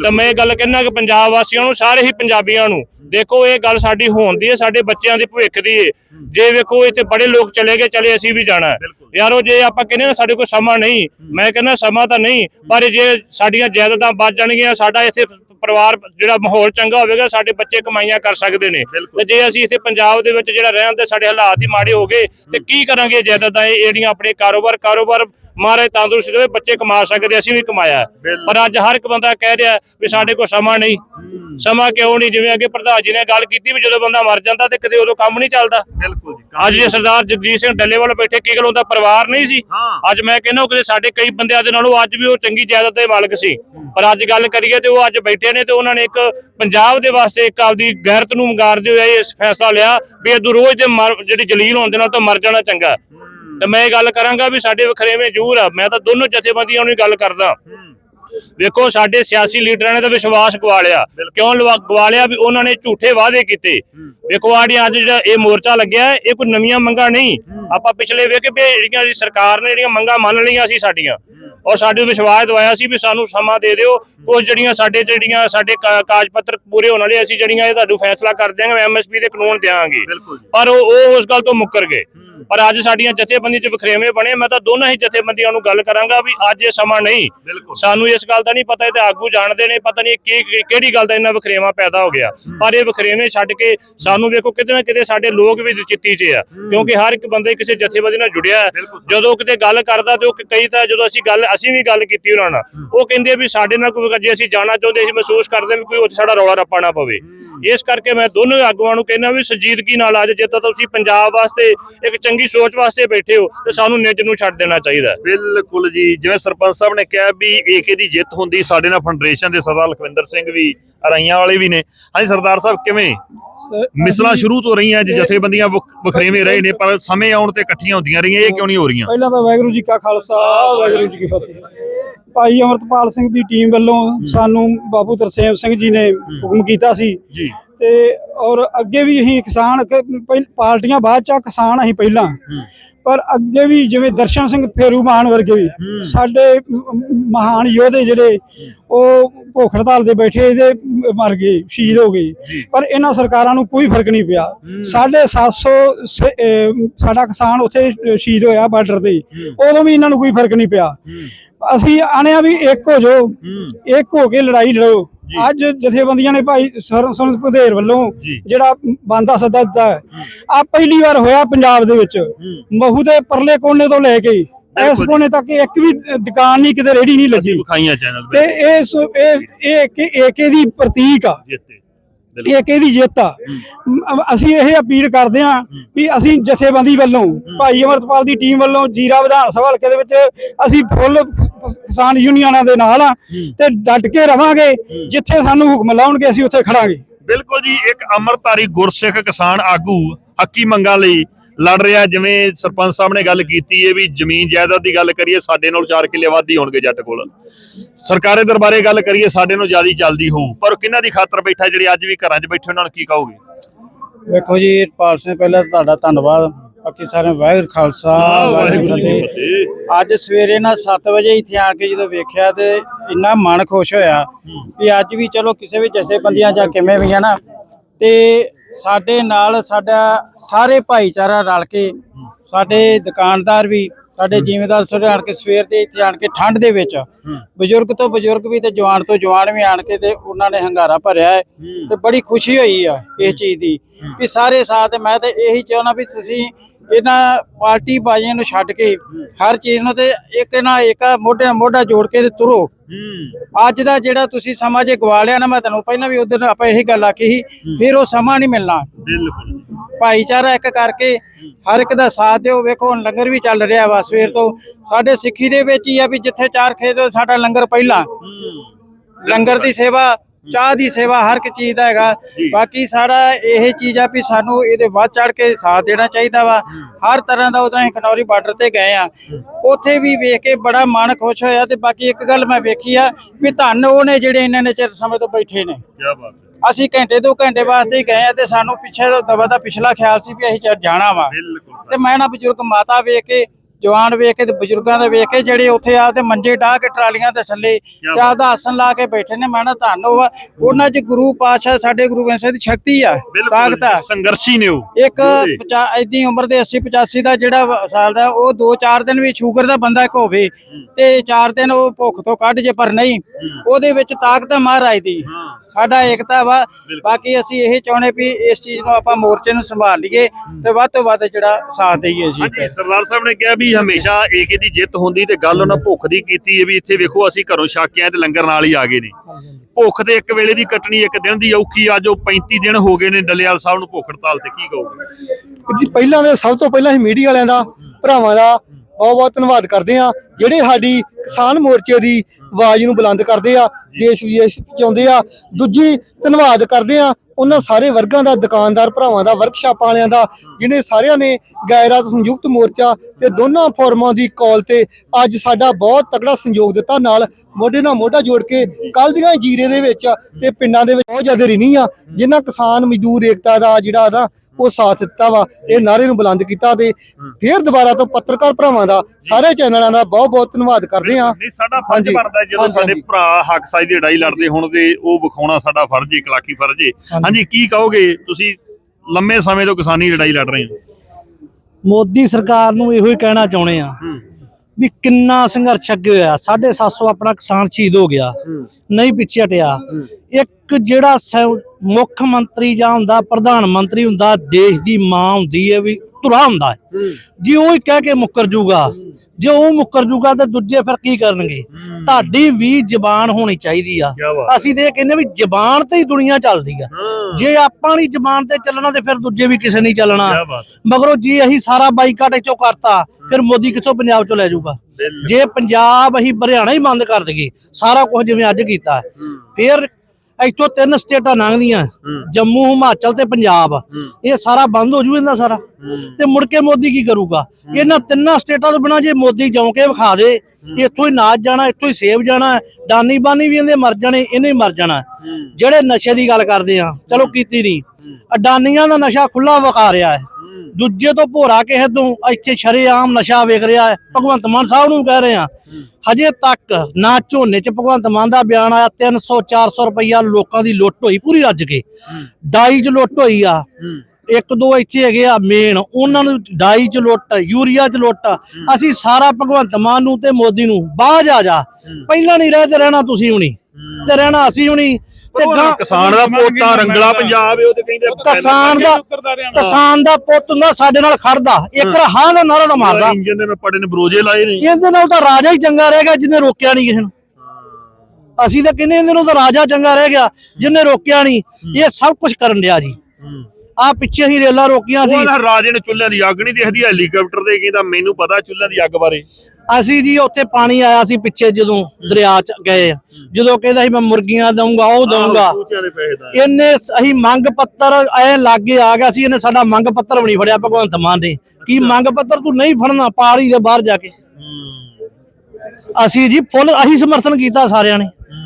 ਤਾਂ ਮੈਂ ਇਹ ਗੱਲ ਕਹਿਣਾ ਕਿ ਪੰਜਾਬ ਵਾਸੀਆਂ ਨੂੰ ਸਾਰੇ ਹੀ ਪੰਜਾਬੀਆਂ ਨੂੰ ਦੇਖੋ ਇਹ ਗੱਲ ਸਾਡੀ ਹੋਣ ਦੀ ਹੈ ਸਾਡੇ ਬੱਚਿਆਂ ਦੇ ਭਵਿੱਖ ਦੀ ਹੈ। ਜੇ ਵੇਖੋ ਇੱਥੇ ਬੜੇ ਲੋਕ ਚਲੇ ਗਏ ਚਲੇ ਅਸੀਂ ਵੀ ਜਾਣਾ। ਯਾਰੋ ਜੇ ਆਪਾਂ ਕਹਿੰਦੇ ਨਾ ਸਾਡੇ ਕੋਲ ਸਮਾਂ ਨਹੀਂ ਮੈਂ ਕਹਿੰਦਾ ਸਮਾਂ ਤਾਂ ਨਹੀਂ ਪਰ ਜੇ ਸਾਡੀਆਂ ਜਾਇਦਾਦਾਂ ਬਚ ਜਾਣਗੀਆਂ ਸਾਡਾ ਇੱਥੇ ਪਰਿਵਾਰ ਜਿਹੜਾ ਮਾਹੌਲ ਚੰਗਾ ਹੋਵੇਗਾ ਸਾਡੇ ਬੱਚੇ ਕਮਾਈਆਂ ਕਰ ਸਕਦੇ ਨੇ। ਤੇ ਜੇ ਅਸੀਂ ਇੱਥੇ ਪੰਜਾਬ ਦੇ ਵਿੱਚ ਜਿਹੜਾ ਰਹਿਣ ਦੇ ਸਾਡੇ ਹਾਲਾਤ ਹੀ ਮਾੜੇ ਹੋ ਗਏ ਤੇ ਕੀ ਕਰਾਂਗੇ ਜਾਇਦਾਦਾਂ? ਇਹ ਜਿਹੜੀਆਂ ਆਪਣੇ ਕਾਰੋਬਾਰ ਕਾਰੋਬਾਰ ਮਹਾਰਾਜ ਤੰਦਰੁਸਤ ਦੇਵੇ ਬੱਚੇ ਕਮਾ ਸਕਦੇ ਅਸੀਂ ਵੀ ਕਮਾਇਆ। ਪਰ ਅੱਜ ਹਰ ਇੱਕ ਬੰਦਾ ਕਹਿ ਰਿਹਾ ਵੀ ਸਾਡੇ ਕੋਲ ਸਮਾਂ ਨਹੀਂ। ਸਮਾਂ ਕਿਉਂ ਨਹੀਂ? ਜਿਵੇਂ ਅੱਗੇ ਪ੍ਰਧਾਨ ਜੀ ਨੇ ਗੱਲ ਕੀਤੀ ਵੀ ਜਦੋਂ ਬੰਦਾ ਮਰ ਜਾਂਦਾ ਤੇ ਕਿਤੇ ਉਦੋਂ ਕੰਮ ਨਹੀਂ ਚੱਲਦਾ। ਬਿਲਕੁਲ ਜੀ ਅੱਜ ਜੇ ਸਰਦਾਰ ਜਗਜੀਤ ਸਿੰਘ ਡੱਲੇਵਾਲ ਬੈਠੇ ਕੀ ਗੱਲ ਉਹਦਾ ਪਰਿਵਾਰ ਨਹੀਂ ਸੀ। ਅੱਜ ਮੈਂ ਕਹਿੰਦਾ ਕਿ ਸਾਡੇ ਕਈ ਬੰਦਿਆਂ ਦੇ ਨਾਲੋਂ ਅੱਜ ਵੀ ਉਹ ਚੰਗੀ ਜਾਇਦਾਦ ਦੇ ਮਾਲਕ ਸੀ। ਪਰ ਅੱਜ ਗੱਲ ਕਰੀਏ ਤੇ ਉਹ ਅੱਜ ਬੈਠੇ ਨੇ ਤੇ ਉਹਨਾਂ ਨੇ ਇੱਕ ਪੰਜਾਬ ਦੇ ਵਾਸਤੇ ਇੱਕ ਆਪਦੀ ਗੈਰਤ ਨੂੰ ਮੰਗਾਰਦੇ ਹੋਏ ਇਹ ਫੈਸਲਾ ਲਿਆ ਵੀ ਇਹ ਰੋਜ਼ ਦੇ ਜਿਹੜੀ ਜਲੀਲ ਹੋਣ ਦੇ ਨਾਲ ਤਾਂ ਮਰ ਜਾਣਾ ਚੰਗਾ। ਤੇ ਮੈਂ ਇਹ ਗੱਲ ਕਰਾਂਗਾ ਵੀ ਸਾਡੇ ਵਖਰੇਵੇਂ ਜ਼ਰੂਰ ਆ। ਮੈਂ ਤਾਂ ਦੋਨੋਂ ਜਥੇਬੰਦੀਆਂ ਨੂੰ ਹੀ ਗੱਲ ਕਰਦਾ। ਵੇਖੋ ਸਾਡੇ ਸਿਆਸੀ ਲੀਡਰਾਂ ਨੇ ਤਾਂ ਵਿਸ਼ਵਾਸ ਗਵਾ ਲਿਆ। ਕਿਉਂ ਗਵਾ ਲਿਆ ਵੀ ਉਹਨਾਂ ਨੇ ਝੂਠੇ ਵਾਅਦੇ ਕੀਤੇ? ਵੇਖੋ ਅੱਜ ਜਿਹੜਾ ਇਹ ਮੋਰਚਾ ਲੱਗਿਆ ਇਹ ਕੋਈ ਨਵੀਆਂ ਮੰਗਾਂ ਨਹੀਂ। ਆਪਾਂ ਪਿਛਲੇ ਵੇਖ ਵੀ ਜਿਹੜੀਆਂ ਸਰਕਾਰ ਨੇ ਜਿਹੜੀਆਂ ਮੰਗਾਂ ਮੰਨ ਲਈਆਂ ਸੀ ਸਾਡੀਆਂ ਔਰ ਸਾਡੇ ਵਿਸ਼ਵਾਸ ਦਵਾਇਆ ਸੀ ਵੀ ਸਾਨੂੰ ਸਮਾਂ ਦੇ ਦਿਓ। ਕੁਝ ਜਿਹੜੀਆਂ ਸਾਡੇ ਜਿਹੜੀਆਂ ਸਾਡੇ ਕਾ- ਕਾਗਜ਼ ਪੱਤਰ ਪੂਰੇ ਹੋਣ ਵਾਲੇ ਅਸੀਂ ਜਿਹੜੀਆਂ ਇਹ ਤੁਹਾਨੂੰ ਫੈਸਲਾ ਕਰ ਦਿਆਂਗੇ ਐਮਐਸਪੀ ਦੇ ਕਾਨੂੰਨ ਦਿਆਂਗੇ। ਪਰ ਉਹ ਉਸ ਗੱਲ ਤੋਂ ਮੁੱਕਰ ਗਏ। ਪਰ ਅੱਜ ਸਾਡੀਆਂ ਜਥੇਬੰਦੀ ਚ ਵਖਰੇਵੇਂ ਬਣੇ ਮੈਂ ਤਾਂ ਦੋਨਾਂ ਹੀ ਜਥੇਬੰਦੀਆਂ ਨੂੰ ਗੱਲ ਕਰਾਂਗਾ ਵੀ ਅੱਜ ਇਹ ਸਮਾਂ ਨਹੀਂ। ਸਾਨੂੰ ਇਸ ਗੱਲ ਦਾ ਨਹੀਂ ਪਤਾ ਇਹ ਤੇ ਆਗੂ ਜਾਣਦੇ ਨੇ ਪਤਾ ਨਹੀਂ ਕੀ ਕਿਹੜੀ ਗੱਲ ਦਾ ਇਹਨਾਂ ਵਖਰੇਵਾ ਪੈਦਾ ਹੋ ਗਿਆ। ਪਰ ਇਹ ਵਖਰੇਵੇਂ ਛੱਡ ਕੇ ਸਾਨੂੰ ਵੇਖੋ ਕਿਤੇ ਨਾ ਕਿਤੇ ਸਾਡੇ ਲੋਕ ਵੀ ਚਿੱਤੀ 'ਚ ਆ। ਕਿਉਂਕਿ ਹਰ ਇੱਕ ਬੰਦਾ ਕਿਸੇ ਜਥੇਬੰਦੀ ਨਾਲ ਜੁੜਿਆ ਹੈ। ਜਦੋਂ ਕਿਤੇ ਗੱਲ ਕਰਦਾ ਤੇ ਉਹ ਕਈ ਤਾਂ ਜਦੋਂ ਅਸੀਂ ਗੱਲ ਅਸੀਂ ਵੀ ਗੱਲ ਕੀਤੀ ਉਹਨਾਂ ਨਾਲ ਉਹ ਕਹਿੰਦੇ ਵੀ ਸਾਡੇ ਨਾਲ ਕੋਈ ਜੇ ਅਸੀਂ ਜਾਣਾ ਚਾਹੁੰਦੇ ਅਸੀਂ ਮਹਿਸੂਸ ਕਰਦੇ ਵੀ ਕੋਈ ਉੱਥੇ ਸਾਡਾ ਰੌਲਾ ਰੱਪਾ ਨਾ ਪਵੇ। ਇਸ ਕਰਕੇ ਮੈਂ ਦੋਨੋਂ ਆਗੂਆਂ ਨੂੰ ਕਹਿੰਦਾ ਵੀ ਸੰਜੀਦਗੀ ਨਾਲ ਅੱਜ ਜੇ ਤਾਂ ਤੁਸੀਂ ਪੰਜਾਬ ਵਾਸਤੇ ਇੱਕ ਚੰਗੀ ਚੰਗੀ ਸੋਚ ਵਾਸਤੇ ਬੈਠੇ ਹੋ ਤੇ ਸਾਨੂੰ ਨਿੱਜ ਨੂੰ ਛੱਡ ਦੇਣਾ ਚਾਹੀਦਾ। ਬਿਲਕੁਲ ਜੀ ਜਿਵੇਂ ਸਰਪੰਚ ਸਾਹਿਬ ਨੇ ਕਿਹਾ ਵੀ ਏਕੇ ਦੀ ਜਿੱਤ ਹੁੰਦੀ ਸਾਡੇ ਨਾਲ ਫੈਡਰੇਸ਼ਨ ਦੇ ਸਰਦਾਰ ਲਖਵਿੰਦਰ ਸਿੰਘ ਵੀ ਅਰਾਈਆਂ ਵਾਲੇ ਵੀ ਨੇ। ਹਾਂਜੀ ਸਰਦਾਰ ਸਾਹਿਬ ਕਿਵੇਂ? ਮਿਸਲਾਂ ਸ਼ੁਰੂ ਤੋਂ ਰਹੀਆਂ ਜੀ ਜਥੇਬੰਦੀਆਂ ਵੱਖ- ਵਖਰੇਵੇਂ ਰਹੇ ਨੇ ਪਰ ਸਮੇਂ ਆਉਣ ਤੇ ਇਕੱਠੀਆਂ ਹੁੰਦੀਆਂ ਰਹੀਆਂ ਇਹ ਕਿਉਂ ਨਹੀਂ ਹੋ ਰਹੀਆਂ? ਪਹਿਲਾਂ ਤਾਂ ਵਾਹਿਗੁਰੂ ਜੀ ਕਾ ਖਾਲਸਾ ਵਾਹਿਗੁਰੂ ਜੀ ਕੀ ਫਤਿਹ। ਭਾਈ ਅਮਰਤਪਾਲ ਸਿੰਘ ਦੀ ਟੀਮ ਵੱਲੋਂ ਸਾਨੂੰ ਬਾਬੂ ਤਰਸੇਮ ਸਿੰਘ ਜੀ ਨੇ ਹੁਕਮ ਕੀਤਾ ਸੀ ਜੀ। ਤੇ ਔਰ ਅੱਗੇ ਵੀ ਅਸੀਂ ਕਿਸਾਨ ਪਾਰਟੀਆਂ ਬਾਅਦ ਚ ਕਿਸਾਨ ਅਸੀਂ ਪਹਿਲਾਂ। ਪਰ ਅੱਗੇ ਵੀ ਜਿਵੇਂ ਦਰਸ਼ਨ ਸਿੰਘ ਫੇਰੂ ਮਾਨ ਵਰਗੇ ਵੀ ਸਾਡੇ ਮਹਾਨ ਯੋਧੇ ਜਿਹੜੇ ਉਹ ਭੁੱਖ ਹੜਤਾਲ ਤੇ ਬੈਠੇ ਇਹਦੇ ਮਰ ਗਏ ਸ਼ਹੀਦ ਹੋ ਗਏ। ਪਰ ਇਹਨਾਂ ਸਰਕਾਰਾਂ ਨੂੰ ਕੋਈ ਫ਼ਰਕ ਨਹੀਂ ਪਿਆ। ਸਾਢੇ 700 ਸ- ਅਹ ਸਾਡਾ ਕਿਸਾਨ ਉੱਥੇ ਸ਼ਹੀਦ ਹੋਇਆ ਬਾਰਡਰ ਤੇ। ਉਦੋਂ ਵੀ ਇਹਨਾਂ ਨੂੰ ਕੋਈ ਫ਼ਰਕ ਨਹੀਂ ਪਿਆ। ਅਸੀਂ ਆਣਿਆ ਵੀ ਇੱਕ ਹੋ ਜਾਓ। ਇੱਕ ਹੋ ਕੇ ਲੜਾਈ ਲੜੋ। ਅੱਜ ਜਥੇਬੰਦੀਆਂ ਨੇ ਭਾਈ ਸਰਨ ਸਿੰਘ ਭਦੇਰ ਵੱਲੋਂ ਜਿਹੜਾ ਬੰਦਾ ਸੱਦਾ ਦਿੱਤਾ ਆ ਪਹਿਲੀ ਵਾਰ ਹੋਇਆ ਪੰਜਾਬ ਦੇ ਵਿੱਚ। ਮਹੂ ਦੇ ਪਰਲੇ ਕੋਨੇ ਤੋਂ ਲੈ ਕੇ ਇਸ ਜੀ। ਕੋਨੇ ਤੱਕ ਇੱਕ ਵੀ ਦੁਕਾਨ ਨਹੀਂ ਕਿਤੇ ਰੇੜੀ ਨਹੀਂ ਲੱਗੀ। ਤੇ ਇਹ ਸੋ- ਇਹ ਇਹ ਏਕੇ ਦੀ ਪ੍ਰਤੀਕ ਆ। ਜਿੱਤੇ ਏਕੇ ਦੀ ਜਿੱਤ ਆ? ਅਸੀਂ ਇਹ ਅਪੀਲ ਕਰਦੇ ਹਾਂ ਵੀ ਅਸੀਂ ਜਥੇਬੰਦੀ ਵੱਲੋਂ ਭਾਈ ਅਮਰਤਪਾਲ ਦੀ ਟੀਮ ਵੱਲੋਂ ਜੀਰਾ ਵਿਧਾਨ ਸਭਾ ਹਲਕੇ ਦੇ ਵਿੱਚ ਅਸੀਂ ਫੁੱਲ ਕਿਸਾਨ ਯੂਨੀਅਨਾਂ ਦੇ ਨਾਲ ਆ ਤੇ ਡਟ ਕੇ ਰਵਾਂਗੇ ਜਿੱਥੇ ਸਾਨੂੰ ਹੁਕਮ ਲਾਉਣਗੇ ਅਸੀਂ ਉੱਥੇ ਖੜਾਂਗੇ। ਬਿਲਕੁਲ ਜੀ ਇੱਕ ਅਮਰਤਾਰੀ ਗੁਰਸਿੱਖ ਕਿਸਾਨ ਆਗੂ ਹੱਕੀ ਮੰਗਾਂ ਲਈ ਲੜ ਰਿਹਾ ਜਿਵੇਂ ਸਰਪੰਚ ਸਾਹਿਬ ਨੇ ਗੱਲ ਕੀਤੀ ਹੈ ਵੀ ਜ਼ਮੀਨ ਜਾਇਦਾਦ ਦੀ ਗੱਲ ਕਰੀਏ ਸਾਡੇ ਨਾਲ 4 ਕਿੱਲੇ ਵੱਧ ਹੀ ਹੋਣਗੇ ਜੱਟ ਕੋਲ। ਸਰਕਾਰੀ ਦਰਬਾਰੇ ਗੱਲ ਕਰੀਏ ਸਾਡੇ ਨਾਲ ਜ਼ਿਆਦਾ ਚੱਲਦੀ ਹੋਊ। ਪਰ ਕਿਹਨਾਂ ਦੀ ਖਾਤਰ ਬੈਠਾ ਜਿਹੜੇ ਅੱਜ ਵੀ ਘਰਾਂ 'ਚ ਬੈਠੇ ਉਹਨਾਂ ਨੂੰ ਕੀ ਕਹੋਗੇ? ਵੇਖੋ ਜੀ ਪਾਲ ਸਿੰਘ ਪਹਿਲਾਂ ਤੁਹਾਡਾ ਧੰਨਵਾਦ। ਬਾਕੀ ਸਾਰਿਆਂ ਨੂੰ ਵਾਹਿਗੁਰੂ ਖਾਲਸਾ ਵਾਹਿਗੁਰੂ ਫਤਿਹ। ਅੱਜ ਸਵੇਰੇ ਨਾ 7 ਵਜੇ ਇੱਥੇ ਆ ਕੇ ਜਦੋਂ ਵੇਖਿਆ ਤੇ ਇੰਨਾ ਮਨ ਖੁਸ਼ ਹੋਇਆ ਵੀ ਅੱਜ ਵੀ ਚਲੋ ਕਿਸੇ ਵੀ ਜਥੇਬੰਦੀਆਂ ਜਾਂ ਕਿਵੇਂ ਵੀ ਆ ਨਾ ਤੇ ਸਾਡੇ ਨਾਲ ਸਾਡਾ ਸਾਰੇ ਭਾਈਚਾਰਾ ਰਲ ਕੇ ਸਾਡੇ ਦੁਕਾਨਦਾਰ ਵੀ ਸਾਡੇ ਜ਼ਿਮੀਂਦਾਰ ਸਾਰੇ ਆਣ ਕੇ ਸਵੇਰ ਦੇ ਇੱਥੇ ਆਣ ਕੇ ਠੰਡ ਦੇ ਵਿੱਚ ਬਜ਼ੁਰਗ ਤੋਂ ਬਜ਼ੁਰਗ ਵੀ ਤੇ ਜਵਾਨ ਤੋਂ ਜਵਾਨ ਵੀ ਆਣ ਕੇ ਤੇ ਉਹਨਾਂ ਨੇ ਹੰਗਾਰਾ ਭਰਿਆ ਹੈ ਤੇ ਬੜੀ ਖੁਸ਼ੀ ਹੋਈ ਆ ਇਸ ਚੀਜ਼ ਦੀ ਵੀ ਸਾਰੇ ਸਾਥ ਮੈਂ ਤੇ ਇਹੀ ਚਾਹੁੰਦਾ ਵੀ ਤੁਸੀਂ ਇਹਨਾਂ ਪਾਰਟੀ ਬਾਜ਼ੀਆਂ ਨੂੰ ਛੱਡ ਕੇ ਹਰ ਚੀਜ਼ ਨੂੰ ਤੇ ਇੱਕ ਨਾ ਇੱਕ ਮੋਢੇ ਨਾਲ ਮੋਢਾ ਜੋੜ ਕੇ ਤੇ ਤੁਰੋ। ਅੱਜ ਦਾ ਜਿਹੜਾ ਤੁਸੀਂ ਸਮਾਂ ਜੇ ਗਵਾ ਲਿਆ ਨਾ ਮੈਂ ਤੁਹਾਨੂੰ ਪਹਿਲਾਂ ਵੀ ਉਧਰ ਆਪਾਂ ਇਹੀ ਗੱਲ ਆਖੀ ਸੀ ਫਿਰ ਉਹ ਸਮਾਂ ਨਹੀਂ ਮਿਲਣਾ। ਬਿਲਕੁਲ। ਭਾਈਚਾਰਾ ਇੱਕ ਕਰਕੇ ਹਰ ਇੱਕ ਦਾ ਸਾਥ ਦਿਓ। ਵੇਖੋ ਹੁਣ ਲੰਗਰ ਵੀ ਚੱਲ ਰਿਹਾ ਵਾ ਸਵੇਰ ਤੋਂ। ਸਾਡੇ ਸਿੱਖੀ ਦੇ ਵਿੱਚ ਹੀ ਆ ਵੀ ਜਿੱਥੇ ਚਾਰ ਖੇਤ ਸਾਡਾ ਲੰਗਰ ਪਹਿਲਾਂ। ਲੰਗਰ ਦੀ ਸੇਵਾ ਚਾਹ ਦੀ ਸੇਵਾ ਹਰ ਇੱਕ ਚੀਜ਼ ਦਾ ਹੈਗਾ। ਬਾਕੀ ਸਾਡਾ ਇਹ ਚੀਜ਼ ਆ ਵੀ ਸਾਨੂੰ ਇਹਦੇ ਵੱਧ ਚੜ ਕੇ ਸਾਥ ਦੇਣਾ ਚਾਹੀਦਾ ਵਾ। ਹਰ ਤਰ੍ਹਾਂ ਦਾ ਉਦਾਂ ਖਨੌਰੀ ਬਾਰਡਰ ਤੇ ਗਏ ਆ। ਉੱਥੇ ਵੀ ਵੇਖ ਕੇ ਬੜਾ ਮਨ ਖੁਸ਼ ਹੋਇਆ ਤੇ ਬਾਕੀ ਇੱਕ ਗੱਲ ਮੈਂ ਵੇਖੀ ਆ ਵੀ ਧੰਨ ਉਹ ਨੇ ਜਿਹੜੇ ਇੰਨੇ ਨੇ ਚਿਰ ਸਮੇਂ ਤੋਂ ਬੈਠੇ ਨੇ। ਕੀ ਬਾਤ ਹੈ। ਅਸੀਂ ਘੰਟੇ ਦੋ ਘੰਟੇ ਵਾਸਤੇ ਗਏ ਆ ਤੇ ਸਾਨੂੰ ਪਿੱਛੇ ਤੋਂ ਦਵਾ ਦਾ ਪਿਛਲਾ ਖਿਆਲ ਸੀ ਵੀ ਅਸੀਂ ਜਾਣਾ ਵਾ। ਤੇ ਮੈਂ ਨਾ ਬਜ਼ੁਰਗ ਮਾਤਾ ਵੇਖ ਕੇ ਜਵਾਨ ਵੇਖ ਕੇ ਤੇ ਬਜ਼ੁਰਗਾਂ ਦੇ ਵੇਖ ਕੇ ਜਿਹੜੇ ਉੱਥੇ ਆ ਤੇ ਮੰਜੇ ਡਾਹ ਕੇ ਟਰਾਲੀਆਂ ਤੇ ਥੱਲੇ ਤੇ ਆਦਾ ਆਸਨ ਲਾ ਕੇ ਬੈਠੇ ਨੇ ਮੈਂ ਨਾ ਧੰਨਵਾ ਉਹਨਾਂ 'ਚ ਗੁਰੂ ਪਾਤਸ਼ਾਹ ਸਾਡੇ ਗੁਰੂ ਗ੍ਰੰਥ ਸਾਹਿਬ ਦੀ ਸ਼ਕਤੀ ਆ ਤਾਕਤ ਆ। ਸੰਘਰਸ਼ੀ ਨੇ ਉਹ ਇੱਕ ਐਦੀ ਉਮਰ ਦੇ 80 85 ਦਾ ਜਿਹੜਾ ਸਾਲ ਦਾ ਉਹ 2-4 ਦਿਨ ਵੀ ਸ਼ੂਗਰ ਦਾ ਬੰਦਾ ਇੱਕ ਹੋਵੇ ਤੇ 4 ਦਿਨ ਉਹ ਭੁੱਖ ਤੋਂ ਕੱਢ ਜੇ ਪਰ ਨਹੀਂ ਉਹਦੇ ਵਿੱਚ ਤਾਕਤ ਮਹਾਰਾਜ ਦੀ। ਸਾਡਾ ਏਕਤਾ ਵਾ ਬਾਕੀ ਅਸੀਂ ਇਹ ਚਾਹੁੰਦੇ ਵੀ ਇਸ ਚੀਜ਼ ਨੂੰ ਆਪਾਂ ਮੋਰਚੇ ਨੂੰ ਸੰਭਾਲ ਲਈਏ ਤੇ ਵੱਧ ਤੋਂ ਵੱਧ ਜਿਹੜਾ ਸਾਥ ਦਈਏ ਜੀ ਸਰਦਾਰ ਸਾਹਿਬ ਨੇ ਕਿਹਾ ਵੀ ਹਮੇਸ਼ਾ ਏਕੇ ਦੀ ਜਿੱਤ ਹੁੰਦੀ ਤੇ ਗੱਲ ਉਹਨਾਂ ਭੁੱਖ ਦੀ ਕੀਤੀ ਹੈ ਵੀ ਇੱਥੇ ਵੇਖੋ ਅਸੀਂ ਘਰੋਂ ਛੱਕ ਕੇ ਆਏ ਤੇ ਲੰਗਰ ਨਾਲ ਹੀ ਆ ਗਏ ਨੇ। ਭੁੱਖ ਤੇ ਇੱਕ ਵੇਲੇ ਦੀ ਕੱਟਣੀ ਇੱਕ ਦਿਨ ਦੀ ਔਖੀ ਅੱਜ ਉਹ 35 ਦਿਨ ਹੋ ਗਏ ਨੇ ਡੱਲੇਵਾਲ ਸਾਹਿਬ ਨੂੰ ਭੁੱਖ ਹੜਤਾਲ ਤੇ ਕੀ ਕਹੋਗੇ? ਜੀ, ਪਹਿਲਾਂ ਦੇ ਸਭ ਤੋਂ ਪਹਿਲਾਂ ਅਸੀਂ ਮੀਡੀਆ ਵਾਲਿਆਂ ਦਾ, ਭਰਾਵਾਂ ਦਾ ਬਹੁਤ ਬਹੁਤ ਧੰਨਵਾਦ ਕਰਦੇ ਆ ਜਿਹੜੇ ਸਾਡੀ ਕਿਸਾਨ ਮੋਰਚੇ ਦੀ ਆਵਾਜ਼ ਨੂੰ ਬੁਲੰਦ ਕਰਦੇ ਆ ਦੇਸ਼ ਵਿਦੇਸ਼ ਪਹੁੰਚਾਉਂਦੇ ਆ, ਦੂਜੀ ਧੰਨਵਾਦ ਕਰਦੇ ਆ ਉਹਨਾਂ ਸਾਰੇ ਵਰਗਾਂ ਦਾ, ਦੁਕਾਨਦਾਰ ਭਰਾਵਾਂ ਦਾ ਵਰਕਸ਼ਾਪ ਵਾਲਿਆਂ ਦਾ, ਜਿਹਨੇ ਸਾਰਿਆਂ ਨੇ ਗੈਰਾਤ ਸੰਯੁਕਤ ਮੋਰਚਾ ਤੇ ਦੋਨਾਂ ਫੋਰਮਾਂ ਦੀ ਕਾਲ ਤੇ ਅੱਜ ਸਾਡਾ ਬਹੁਤ ਤਕੜਾ ਸੰਯੋਗ ਦਿੱਤਾ। ਨਾਲ ਮੋਢੇ ਨਾਲ ਮੋਢਾ ਜੋੜ ਕੇ ਕੱਲ ਦੀਆਂ ਜੀਰੇ ਦੇ ਵਿੱਚ ਤੇ ਪਿੰਡਾਂ ਦੇ ਵਿੱਚ ਬਹੁਤ ਜ਼ਿਆਦਾ ਰਿਣੀ ਆ, ਜਿਨ੍ਹਾਂ ਕਿਸਾਨ ਮਜ਼ਦੂਰ ਏਕਤਾ ਦਾ ਜਿਹੜਾ ਨਾ ਉਹ ਸਾਥ ਦਿੱਤਾ ਵਾ ਇਹ ਨਾਰੇ ਨੂੰ ਬੁਲੰਦ ਕੀਤਾ ਤੇ ਫੇਰ ਦੁਬਾਰਾ ਤੋਂ ਪੱਤਰਕਾਰ ਭਰਾਵਾਂ ਦਾ ਸਾਰੇ ਚੈਨਲਾਂ ਦਾ ਬਹੁਤ ਬਹੁਤ ਧੰਨਵਾਦ ਕਰਦੇ ਆ ਨਹੀਂ ਸਾਡਾ ਫਰਜ਼ ਹਾਂਜੀ, ਬਣਦਾ ਜਦੋਂ ਹਾਂਜੀ, ਸਾਡੇ ਹਾਂਜੀ। ਭਰਾ ਹੱਕ ਸਾਈ ਦੀ ਲੜਾਈ ਲੜਦੇ ਹੋਣ ਤੇ ਉਹ ਵਿਖਾਉਣਾ ਸਾਡਾ ਫਰਜ਼ ਹੈ ਇਕਲਾਕੀ ਫਰਜ਼ ਹੈ। ਹਾਂਜੀ। ਕੀ ਕਹੋਗੇ? ਤੁਸੀਂ ਲੰਮੇ ਸਮੇਂ ਤੋਂ ਕਿਸਾਨੀ ਲੜਾਈ ਲੜ ਰਹੇ ਹੋ। ਮੋਦੀ ਸਰਕਾਰ ਨੂੰ ਇਹੋ ਹੀ ਕਹਿਣਾ ਚਾਹੁੰਦੇ ਆ ਵੀ ਕਿੰਨਾ ਸੰਘਰਸ਼ ਅੱਗੇ ਹੋਇਆ। 750 ਆਪਣਾ ਕਿਸਾਨ ਸ਼ਹੀਦ ਹੋ ਗਿਆ। ਨਹੀਂ ਪਿੱਛੇ ਹਟਿਆ। ਇੱਕ ਜਿਹੜਾ ਮੁੱਖ ਮੰਤਰੀ ਜਾਂ ਹੁੰਦਾ ਪ੍ਰਧਾਨ ਮੰਤਰੀ ਹੁੰਦਾ ਦੇਸ਼ ਦੀ ਮਾਂ ਹੁੰਦੀ ਹੈ ਵੀ ਤੁਰਾ ਹੁੰਦਾ ਹੈ। ਜੇ ਉਹ ਹੀ ਕਹਿ ਕੇ ਮੁੱਕਰ ਜੂਗਾ ਜੇ ਉਹ ਮੁੱਕਰ ਜੂਗਾ ਤਾਂ ਦੂਜੇ ਫਿਰ ਕੀ ਕਰਨਗੇ? ਤੁਹਾਡੀ ਵੀ ਜ਼ਬਾਨ ਹੋਣੀ ਚਾਹੀਦੀ ਆ। ਅਸੀਂ ਤੇ ਕਹਿੰਦੇ ਵੀ ਜ਼ਬਾਨ ਤੇ ਹੀ ਦੁਨੀਆ ਚੱਲਦੀ ਆ। ਜੇ ਆਪਾਂ ਨਹੀਂ ਜ਼ਬਾਨ ਤੇ ਚੱਲਣਾ ਤੇ ਫਿਰ ਦੂਜੇ ਵੀ ਕਿਸੇ ਨਹੀਂ ਚੱਲਣਾ। ਮਗਰੋਂ ਜੀ ਅਸੀਂ ਸਾਰਾ ਬਾਈਕਾਟ ਇੱਥੋਂ ਕਰਤਾ ਫਿਰ ਮੋਦੀ ਕਿੱਥੋਂ ਪੰਜਾਬ ਚੋਂ ਲੈ ਜਾਊਗਾ। ਜੇ ਪੰਜਾਬ ਅਸੀਂ ਹਰਿਆਣਾ ਹੀ ਬੰਦ ਕਰ ਦਈਏ ਸਾਰਾ ਕੁਝ ਜਿਵੇਂ ਅੱਜ ਕੀਤਾ ਫਿਰ ਇੱਥੋਂ ਤਿੰਨ ਸਟੇਟਾਂ ਲੰਘਦੀਆਂ। ਜੰਮੂ ਹਿਮਾਚਲ ਤੇ ਪੰਜਾਬ। ਇਹ ਸਾਰਾ ਬੰਦ ਹੋ ਜੂ ਇਹਨਾਂ ਸਾਰਾ। ਤੇ ਮੁੜ ਕੇ ਮੋਦੀ ਕੀ ਕਰੂਗਾ? ਇਹਨਾਂ ਤਿੰਨਾਂ ਸਟੇਟਾਂ ਤੋਂ ਬਿਨਾ ਜੇ ਮੋਦੀ ਜੌਂ ਕੇ ਵਿਖਾ ਦੇ ਇੱਥੋਂ ਹੀ ਨਾਚ ਜਾਣਾ ਇੱਥੋਂ ਹੀ ਸੇਵ ਜਾਣਾ ਦਾਨੀ ਬਾਨੀ ਵੀ ਇਹਦੇ ਮਰ ਜਾਣੇ ਇਹਨੇ ਮਰ ਜਾਣਾ। ਜਿਹੜੇ ਨਸ਼ੇ ਦੀ ਗੱਲ ਕਰਦੇ ਆ ਚਲੋ ਕੀਤੀ ਨਹੀਂ ਅਡਾਨੀਆਂ ਦਾ ਨਸ਼ਾ ਖੁੱਲਾ ਵਿਖਾ ਰਿਹਾ ਹੈ। ਦੂਜੇ ਤੋਂ ਭੋਰਾ ਕਿਸੇ ਤੋਂ ਇੱਥੇ ਸ਼ਰੇਆਮ ਨਸ਼ਾ ਵੇਖ ਰਿਹਾ ਹੈ। ਭਗਵੰਤ ਮਾਨ ਸਾਹਿਬ ਨੂੰ ਕਹਿ ਰਹੇ ਆ ਹਜੇ ਤੱਕ ਨਾ ਝੋਨੇ ਚ ਭਗਵੰਤ ਮਾਨ ਦਾ ਬਿਆਨ ਆਇਆ 300 400 ਰੁਪਈਆ ਲੋਕਾਂ ਦੀ ਲੁੱਟ ਹੋਈ ਪੂਰੀ ਰੱਜ ਕੇ। ਡਾਈ ਚ ਲੁੱਟ ਹੋਈ ਆ। ਇੱਕ ਦੋ ਇੱਥੇ ਹੈਗੇ ਆ ਮੇਨ ਉਹਨਾਂ ਨੂੰ ਡਾਈ ਚ ਲੁੱਟ ਯੂਰੀਆ ਚ ਲੁੱਟ। ਅਸੀਂ ਸਾਰਾ ਭਗਵੰਤ ਮਾਨ ਨੂੰ ਤੇ ਮੋਦੀ ਨੂੰ ਬਾਜ ਆ ਜਾ। ਪਹਿਲਾਂ ਨਹੀਂ ਰਹੇ ਤੇ ਰਹਿਣਾ ਤੁਸੀਂ ਹੁਣੀ। ਤੇ ਰਹਿਣਾ ਅਸੀਂ ਹੁਣੀ। ਤੇ ਗਾਂ ਕਿਸਾਨ ਦਾ ਪੋਤਾ ਰੰਗਲਾ ਪੰਜਾਬ ਇਹ ਉਹ ਤੇ ਕਹਿੰਦੇ ਕਿਸਾਨ ਦਾ ਕਿਸਾਨ ਦਾ ਪੁੱਤ ਹੁੰਦਾ ਸਾਡੇ ਨਾਲ ਖੜਦਾ। ਇੱਕ ਹਾਂ। ਦਾ ਨਾਰਾ ਦਾ ਮਾਰਦਾ। ਇੰਜਨ ਦੇ ਮੈਂ ਪੜੇ ਨੇ ਬਰੋਜੇ ਲਾਏ ਨੇ। ਇਹਦੇ ਨਾਲ ਤਾਂ ਰਾਜਾ ਹੀ ਚੰਗਾ ਰਹਿ ਗਿਆ ਜਿਹਨੇ ਰੋਕਿਆ ਨਹੀਂ ਕਿਸੇ ਨੂੰ। ਅਸੀਂ ਤਾਂ ਕਹਿੰਦੇ ਇਹਦੇ ਨਾਲ ਤਾਂ ਰਾਜਾ ਚੰਗਾ ਰਹਿ ਗਿਆ ਜਿਹਨੇ ਰੋਕਿਆ ਨਹੀਂ। ਇਹ ਸਭ ਕੁਝ ਕਰਨ ਡਿਆ ਜੀ। ਆ ਪਿੱਛੇ ਹੀ ਰੇਲਾਂ ਰੋਕੀਆਂ ਸੀ। ਉਹਦਾ ਰਾਜੇ ਨੇ ਚੁੱਲ੍ਹਿਆਂ ਦੀ ਅੱਗ ਨਹੀਂ ਦੇਖਦੀ ਹੈਲੀਕਾਪਟਰ ਤੇ ਕਹਿੰਦਾ ਮੈਨੂੰ ਪਤਾ ਚੁੱਲ੍ਹਿਆਂ ਦੀ ਅੱਗ ਬਾਰੇ। ਅਸੀਂ ਜੀ ਉੱਥੇ ਪਾਣੀ ਆਇਆ ਸੀ ਪਿੱਛੇ ਜਦੋਂ ਦਰਿਆ 'ਚ ਗਏ। ਜਦੋਂ ਕਹਿੰਦਾ ਸੀ ਮੈਂ ਮੁਰਗੀਆਂ ਦਊਂਗਾ ਉਹ ਦਊਂਗਾ। ਇਹਨੇ ਅਸੀਂ ਮੰਗ ਪੱਤਰ ਐ ਲਾਗੇ ਆ ਗਿਆ ਸੀ ਇਹਨੇ ਸਾਡਾ ਮੰਗ ਪੱਤਰ ਵੀ ਨਹੀਂ ਫੜਿਆ ਭਗਵੰਤ ਮਾਨ ਨੇ। ਕੀ ਮੰਗ ਪੱਤਰ ਤੂੰ ਨਹੀਂ ਫੜਨਾ ਪਾਰੀ ਦੇ ਬਾਹਰ ਜਾ ਕੇ। ਅਸੀਂ ਜੀ ਫੁੱਲ ਅਸੀਂ ਸਮਰਥਨ ਕੀਤਾ ਸਾਰਿਆਂ ਨੇ।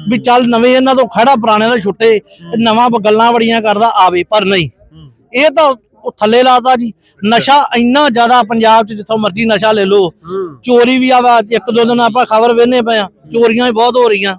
ਵੀ ਚੱਲ ਨਵੇਂ ਇਹਨਾਂ ਤੋਂ ਖੜਾ ਪੁਰਾਣੇ ਦਾ ਛੁੱਟੇ ਨਵਾਂ ਗੱਲਾਂ ਬੜੀਆਂ ਕਰਦਾ ਆਵੇ ਪਰ ਨਹੀਂ। ਇਹ ਤਾਂ ਥੱਲੇ ਲਾਤਾ ਜੀ। ਨਸ਼ਾ ਇੰਨਾ ਜ਼ਿਆਦਾ ਪੰਜਾਬ 'ਚ ਜਿੱਥੋਂ ਮਰਜ਼ੀ ਨਸ਼ਾ ਲੈ ਲਓ। ਚੋਰੀ ਵੀ ਆਵਾ ਇੱਕ ਦੋ ਦਿਨ ਆਪਾਂ ਖਬਰ ਵੇਨੇ ਪਏ ਆ। ਚੋਰੀਆਂ ਵੀ ਬਹੁਤ ਹੋ ਰਹੀਆਂ।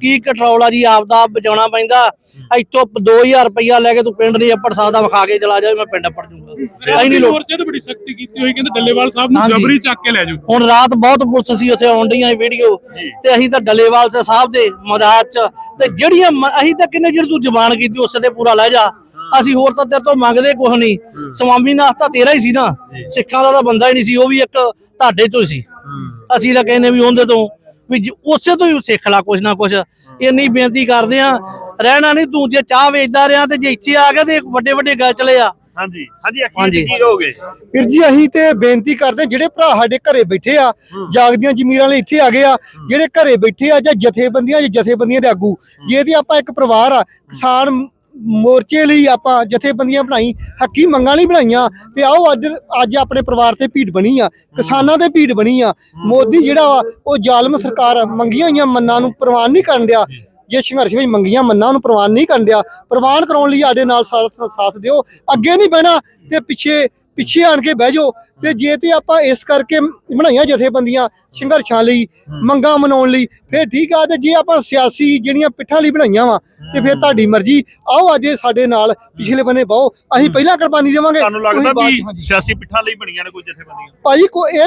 ਕੀ ਕੰਟਰੋਲ ਆ ਜੀ ਆਪ ਦਾ ਬਚਾਉਣਾ ਪੈਂਦਾ। ਇੱਥੋਂ 2000 ਰੁਪਇਆ ਲੈ ਕੇ ਤੂੰ ਪਿੰਡ ਨਹੀਂ ਅੱਪੜ ਸਕਦਾ ਵਿਖਾ ਕੇ ਚਲਾ ਜਾ ਮੈਂ ਪਿੰਡ ਅੱਪੜ ਜੂੰਗਾ ਅਸੀਂ ਨਹੀਂ ਮੋਰਚੇ ਤੇ ਬੜੀ ਸਖਤੀ ਕੀਤੀ ਹੋਈ ਕਹਿੰਦੇ ਡੱਲੇਵਾਲ ਸਾਹਿਬ ਨੂੰ। ਜਬਰੀ ਚੱਕ ਕੇ ਲੈ ਜਾਓ। ਹੁਣ ਰਾਤ ਬਹੁਤ ਪੁਲਿਸ ਸੀ ਉੱਥੇ ਆਉਣ ਡੀਆਂ ਵੀਡੀਓ ਤੇ ਅਸੀਂ ਤਾਂ ਡੱਲੇਵਾਲ ਸਾਹਿਬ ਦੇ ਮਦਦ ਚ ਤੇ ਜਿਹੜੀਆਂ ਅਸੀਂ ਤਾਂ ਕਿੰਨੇ ਜਿਹੜੀ ਤੂੰ ਜ਼ਬਾਨ ਕੀਤੀ ਉਸ ਤੇ ਪੂਰਾ ਲੈ ਜਾ। ਅਸੀਂ ਹੋਰ ਤਾਂ ਤੇਰੇ ਤੋਂ ਮੰਗਦੇ ਕੁਝ ਨਹੀਂ। ਸਵਾਮੀ ਨਾਥ ਤਾਂ ਤੇਰਾ ਹੀ ਸੀ ਨਾ। ਸਿੱਖਾਂ ਦਾ ਤਾਂ ਬੰਦਾ ਹੀ ਨਹੀਂ ਸੀ ਉਹ ਵੀ ਇੱਕ ਤੁਹਾਡੇ ਹੀ ਸੀ। ਅਸੀਂ ਤਾਂ ਕਹਿੰਦੇ ਵੀ ਉਹਦੇ ਤੋਂ ਵੀ ਉਸੇ ਤੋਂ ਹੀ ਸਿੱਖ ਲਾ ਕੁਛ ਨਾ ਕੁਛ। ਇੰਨੀ ਬੇਨਤੀ ਕਰਦੇ ਆ ਰਹਿਣਾ ਨਹੀਂ ਤੂੰ ਜੇ ਚਾਹ ਵੇਚਦਾ ਰਿਹਾ ਤੇ ਜੇ ਇੱਥੇ ਆ ਗਿਆ ਤੇ ਵੱਡੇ ਵੱਡੇ ਗੱਲ ਚਲੇ ਆ। ਹਾਂਜੀ ਹਾਂਜੀ ਅਖੀਰ ਕੀ ਕਹੋਗੇ ਵੀਰ ਜੀ ਅਸੀਂ ਤੇ ਬੇਨਤੀ ਕਰਦੇ ਹਾਂ, ਜਿਹੜੇ ਭਰਾ ਸਾਡੇ ਘਰੇ ਬੈਠੇ ਆ ਜਾਗਦੀਆਂ ਜ਼ਮੀਰਾਂ ਲਈ ਇੱਥੇ ਆ ਗਏ ਆ ਜਿਹੜੇ ਘਰੇ ਬੈਠੇ ਆ ਜਾਂ ਜਥੇਬੰਦੀਆਂ ਜਾਂ ਜਥੇਬੰਦੀਆਂ ਦੇ ਆਗੂ ਜੇ ਤੇ ਆਪਾਂ ਇੱਕ ਪਰਿਵਾਰ ਆ ਕਿਸਾਨ ਮੋਰਚੇ ਲਈ ਆਪਾਂ ਜਥੇਬੰਦੀਆਂ ਬਣਾਈ, ਹੱਕੀ ਮੰਗਾਂ ਲਈ ਬਣਾਈਆਂ, ਤੇ ਆਓ ਅੱਜ ਅੱਜ ਆਪਣੇ ਪਰਿਵਾਰ ਤੇ ਭੀੜ ਬਣੀ ਆ, ਕਿਸਾਨਾਂ ਤੇ ਭੀੜ ਬਣੀ ਆ। ਮੋਦੀ ਜਿਹੜਾ ਵਾ, ਉਹ ਜ਼ਾਲਮ ਸਰਕਾਰ ਮੰਗੀਆਂ ਹੋਈਆਂ ਮੰਨਾਂ ਨੂੰ ਪ੍ਰਵਾਨ ਨਹੀਂ ਕਰਨ ਦਿਆ ਜੇ ਸੰਘਰਸ਼ ਵਿੱਚ ਮੰਗੀਆਂ ਮੰਨਾਂ ਨੂੰ ਪ੍ਰਵਾਨ ਨਹੀਂ ਕਰਨ ਦਿਆ ਪ੍ਰਵਾਨ ਕਰਾਉਣ ਲਈ ਸਾਡੇ ਨਾਲ ਸਾਥ ਸਾਥ ਦਿਓ। ਅੱਗੇ ਨਹੀਂ ਬਹਿਣਾ, ਤੇ ਪਿੱਛੇ ਪਿੱਛੇ ਆਣ ਕੇ ਬਹਿ ਜਾਓ। ਤੇ ਜੇ ਤੇ ਆਪਾਂ ਇਸ ਕਰਕੇ ਬਣਾਈਆਂ ਜਥੇਬੰਦੀਆਂ ਸੰਘਰਸ਼ਾਂ ਲਈ ਮੰਗਾਂ ਮਨਾਉਣ ਲਈ ਫਿਰ ਠੀਕ ਆ ਤੇ ਜੇ ਆਪਾਂ ਸਿਆਸੀ ਜਿਹੜੀਆਂ ਪਿੱਠਾਂ ਲਈ ਬਣਾਈਆਂ ਵਾ ਤੇ ਫਿਰ ਤੁਹਾਡੀ ਮਰਜ਼ੀ। ਆਓ ਅੱਜ ਸਾਡੇ ਨਾਲ ਪਿਛਲੇ ਬੰਨੇ ਬਹੁ ਅਸੀਂ ਪਹਿਲਾਂ ਕੁਰਬਾਨੀ ਦੇਵਾਂਗੇ। ਤੁਹਾਨੂੰ ਲੱਗਦਾ ਵੀ। ਸਿਆਸੀ ਪਿੱਠਾਂ ਲਈ ਬਣੀਆਂ ਨੇ ਕੋਈ ਜਥੇਬੰਦੀਆਂ? ਭਾਜੀ ਕੋ ਇਹ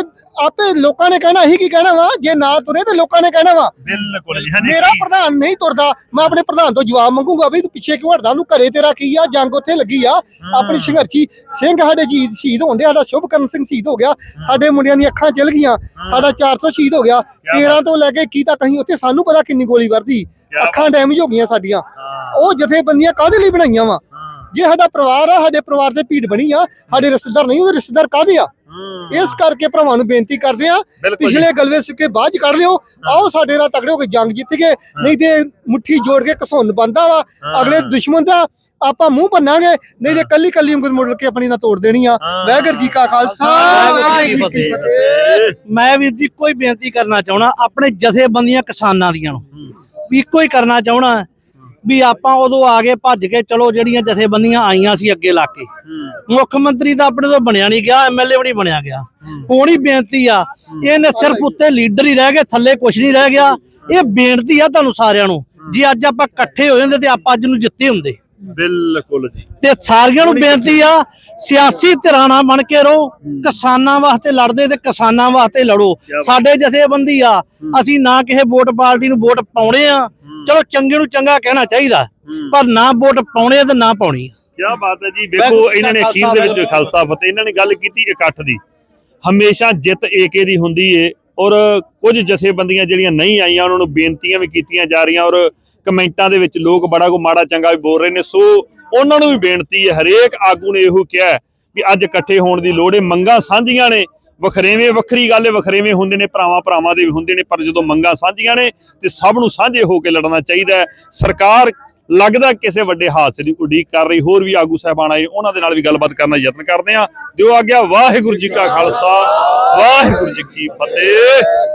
ਆਪੇ ਲੋਕਾਂ ਨੇ ਕਹਿਣਾ ਅਸੀਂ ਕੀ ਕਹਿਣਾ ਵਾ? ਜੇ ਨਾ ਤੁਰੇ ਤੇ ਲੋਕਾਂ ਨੇ ਕਹਿਣਾ ਵਾ। ਬਿਲਕੁਲ ਜੀ ਮੇਰਾ ਪ੍ਰਧਾਨ ਨਹੀਂ ਤੁਰਦਾ। ਮੈਂ ਆਪਣੇ ਪ੍ਰਧਾਨ ਤੋਂ ਜਵਾਬ ਮੰਗੂਗਾ ਵੀ ਤੂੰ ਪਿੱਛੇ ਕਿਉਂ ਹਟਦਾ? ਨੂੰ ਘਰੇ ਤੇਰਾ ਕੀ ਆ? ਜੰਗ ਉੱਥੇ ਲੱਗੀ ਆ। ਆਪਣੀ ਸੰਘਰਸ਼ੀ ਸਿੰਘ ਸਾਡੇ ਜੀ ਸ਼ਹੀਦ ਹੁੰਦੇ ਸਾਡਾ ਸ਼ੁਭਕਰਨ ਸਿੰਘ ਸ਼ਹੀਦ ਹੋ ਗਿਆ। ਸਾਡੇ ਮੁੰਡਿਆਂ ਦੀਆਂ ਅੱਖਾਂ ਚਲ ਗਈਆਂ। ਸਾਡਾ 400 ਸ਼ਹੀਦ ਹੋ ਗਿਆ। 13 ਤੋਂ ਲੈ ਕੇ 21 ਤੱਕ ਅਸੀਂ ਉੱਥੇ ਸਾਨੂੰ ਪਤਾ ਕਿੰਨੀ ਗੋਲੀ ਵਰਦੀ ਅੱਖਾਂ ਡੈਮੇਜ ਹੋ ਗਈਆਂ ਸਾਡੀਆਂ। ਉਹ ਜਥੇਬੰਦੀਆਂ ਕਾਹਦੇ ਲਈ ਬਣਾਈਆਂ ਵਾ? ਜੇ ਸਾਡਾ ਪਰਿਵਾਰ ਆ ਸਾਡੇ ਪਰਿਵਾਰ ਤੇ ਭੀੜ ਬਣੀ ਆ ਸਾਡੇ ਰਿਸ਼ਤੇਦਾਰ ਨਹੀਂ ਉਹਦੇ ਰਿਸ਼ਤੇਦਾਰ ਕਾਹਦੇ ਆ? ਇਸ ਕਰਕੇ ਭਰਾਵਾਂ ਨੂੰ ਬੇਨਤੀ ਕਰਦੇ ਆ। ਪਿਛਲੇ ਗਲਵੇ ਸਿੱਕੇ ਬਾਅਦ ਚ ਕੱਢ ਲਿਓ। ਆਓ ਸਾਡੇ ਨਾਲ ਤਗੜੇ ਹੋ ਕੇ ਜੰਗ ਜਿੱਤ ਗਏ ਨਹੀਂ ਤੇ ਮੁੱਠੀ ਜੋੜ ਕੇ ਘਸੁੰਨ ਬੰਦਾ ਵਾ। ਅਗਲੇ ਦੁਸ਼ਮਣ ਦਾ ਆਪਾਂ ਮੂੰਹ ਭੰਨਾਂਗੇ ਨਹੀਂ ਤੇ ਕੱਲੀ ਕੱਲੀ ਉਂਗਲ ਮੋੜ ਕੇ ਆਪਣੀ ਨਾਲ ਤੋੜ ਦੇਣੀ ਆ। ਵਾਹਿਗੁਰੂ ਜੀ ਕਾ ਖਾਲਸਾ ਵਾਹਿਗੁਰੂ ਜੀ ਕੀ ਫਤਿਹ। ਮੈਂ ਵੀਰ ਜੀ ਕੋਈ ਬੇਨਤੀ ਕਰਨਾ ਚਾਹਣਾ ਆਪਣੇ ਜਥੇਬੰਦੀਆਂ ਕਿਸਾਨਾਂ ਦੀਆਂ ਨੂੰ। ਵੀ ਇੱਕੋ ਹੀ ਕਰਨਾ ਚਾਹਣਾ ਵੀ ਆਪਾਂ ਉਦੋਂ ਆ ਗਏ ਭੱਜ ਕੇ ਚਲੋ ਜਿਹੜੀਆਂ ਜਥੇਬੰਦੀਆਂ ਆਈਆਂ ਸੀ ਅੱਗੇ ਲਾ ਕੇ। ਮੁੱਖ ਮੰਤਰੀ ਤਾਂ ਆਪਣੇ ਤੋਂ ਬਣਿਆ ਨਹੀਂ ਗਿਆ ਐਮਐਲਏ ਵੀ ਨਹੀਂ ਬਣਿਆ ਗਿਆ। ਹੁਣ ਹੀ ਬੇਨਤੀ ਆ ਇਹਨੇ ਸਿਰਫ ਉੱਤੇ ਲੀਡਰ ਹੀ ਰਹਿ ਗਏ ਥੱਲੇ ਕੁਝ ਨਹੀਂ ਰਹਿ ਗਿਆ। ਇਹ ਬੇਨਤੀ ਆ ਤੁਹਾਨੂੰ ਸਾਰਿਆਂ ਨੂੰ ਜੇ ਅੱਜ ਆਪਾਂ ਇਕੱਠੇ ਹੋ ਜਾਂਦੇ ਤੇ ਆਪਾਂ ਅੱਜ ਨੂੰ ਜਿੱਤੇ ਹੁੰਦੇ। ਬਿਲਕੁਲ ਜੀ। ਤੇ ਸਾਰਿਆਂ ਨੂੰ ਬੇਨਤੀ ਆ ਸਿਆਸੀ ਧਿਰਾਂ ਨਾ ਬਣ ਕੇ ਰਹੋ ਕਿਸਾਨਾਂ ਵਾਸਤੇ ਲੜਦੇ ਤੇ ਕਿਸਾਨਾਂ ਵਾਸਤੇ ਲੜੋ। ਸਾਡੇ ਜਥੇਬੰਦੀ ਆ ਅਸੀਂ ਨਾ ਕਿਸੇ ਵੋਟ ਪਾਰਟੀ ਨੂੰ ਵੋਟ ਪਾਉਣੇ ਆ। ਚਲੋ ਚੰਗੇ ਨੂੰ ਚੰਗਾ ਕਹਿਣਾ ਚਾਹੀਦਾ ਪਰ ਨਾ ਵੋਟ ਪਾਉਣੇ ਤੇ ਨਾ ਪਾਉਣੀ ਕੀ ਬਾਤ ਹੈ ਜੀ। ਵੇਖੋ ਇਹਨਾਂ ਨੇ ਅਖੀਰ ਦੇ ਵਿੱਚ ਖਾਲਸਾ ਫਤਿਹ ਇਹਨਾਂ ਨੇ ਗੱਲ ਕੀਤੀ ਇਕੱਠ ਦੀ। ਹਮੇਸ਼ਾ ਜਿੱਤ ਏਕੇ ਦੀ ਹੁੰਦੀ ਏ ਔਰ ਕੁਝ ਜਥੇਬੰਦੀਆਂ ਜਿਹੜੀਆਂ ਨਹੀਂ ਆਈਆਂ ਉਹਨਾਂ ਨੂੰ ਬੇਨਤੀਆਂ ਵੀ ਕੀਤੀਆਂ ਜਾ ਰਹੀਆਂ ਔਰ ਕਮੈਂਟਾਂ ਦੇ ਵਿੱਚ ਲੋਕ ਬੜਾ ਕੋ ਮਾੜਾ ਚੰਗਾ ਵੀ ਬੋਲ ਰਹੇ ਨੇ। ਸੋ ਉਹਨਾਂ ਨੂੰ ਵੀ ਬੇਨਤੀ ਹੈ, ਹਰੇਕ ਆਗੂ ਨੇ ਇਹੋ ਕਿਹਾ ਵੀ ਅੱਜ ਇਕੱਠੇ ਹੋਣ ਦੀ ਲੋੜ ਹੈ। ਮੰਗਾਂ ਸਾਂਝੀਆਂ ਨੇ, ਵਖਰੇਵੇਂ ਵੱਖਰੀ ਗੱਲ ਏ ਵਖਰੇਵੇਂ ਹੁੰਦੇ ਨੇ, ਭਰਾਵਾਂ ਭਰਾਵਾਂ ਦੇ ਵੀ ਹੁੰਦੇ ਨੇ, ਪਰ ਜਦੋਂ ਮੰਗਾਂ ਸਾਂਝੀਆਂ ਨੇ ਤੇ ਸਭ ਨੂੰ ਸਾਂਝੇ ਹੋ ਕੇ ਲੜਨਾ ਚਾਹੀਦਾ ਹੈ। ਸਰਕਾਰ ਲੱਗਦਾ ਕਿਸੇ ਵੱਡੇ ਹਾਦਸੇ ਦੀ ਉਡੀਕ ਕਰ ਰਹੀ, ਹੋਰ ਵੀ ਆਗੂ ਸਾਹਿਬਾਨ ਆਏ ਉਹਨਾਂ ਦੇ ਨਾਲ ਵੀ ਗੱਲਬਾਤ ਕਰਨ ਦਾ ਯਤਨ ਕਰਦੇ ਆ ਦਿਓ ਆਗਿਆ ਵਾਹਿਗੁਰੂ ਜੀ ਕਾ ਖਾਲਸਾ, ਵਾਹਿਗੁਰੂ ਜੀ ਕੀ ਫਤਿਹ।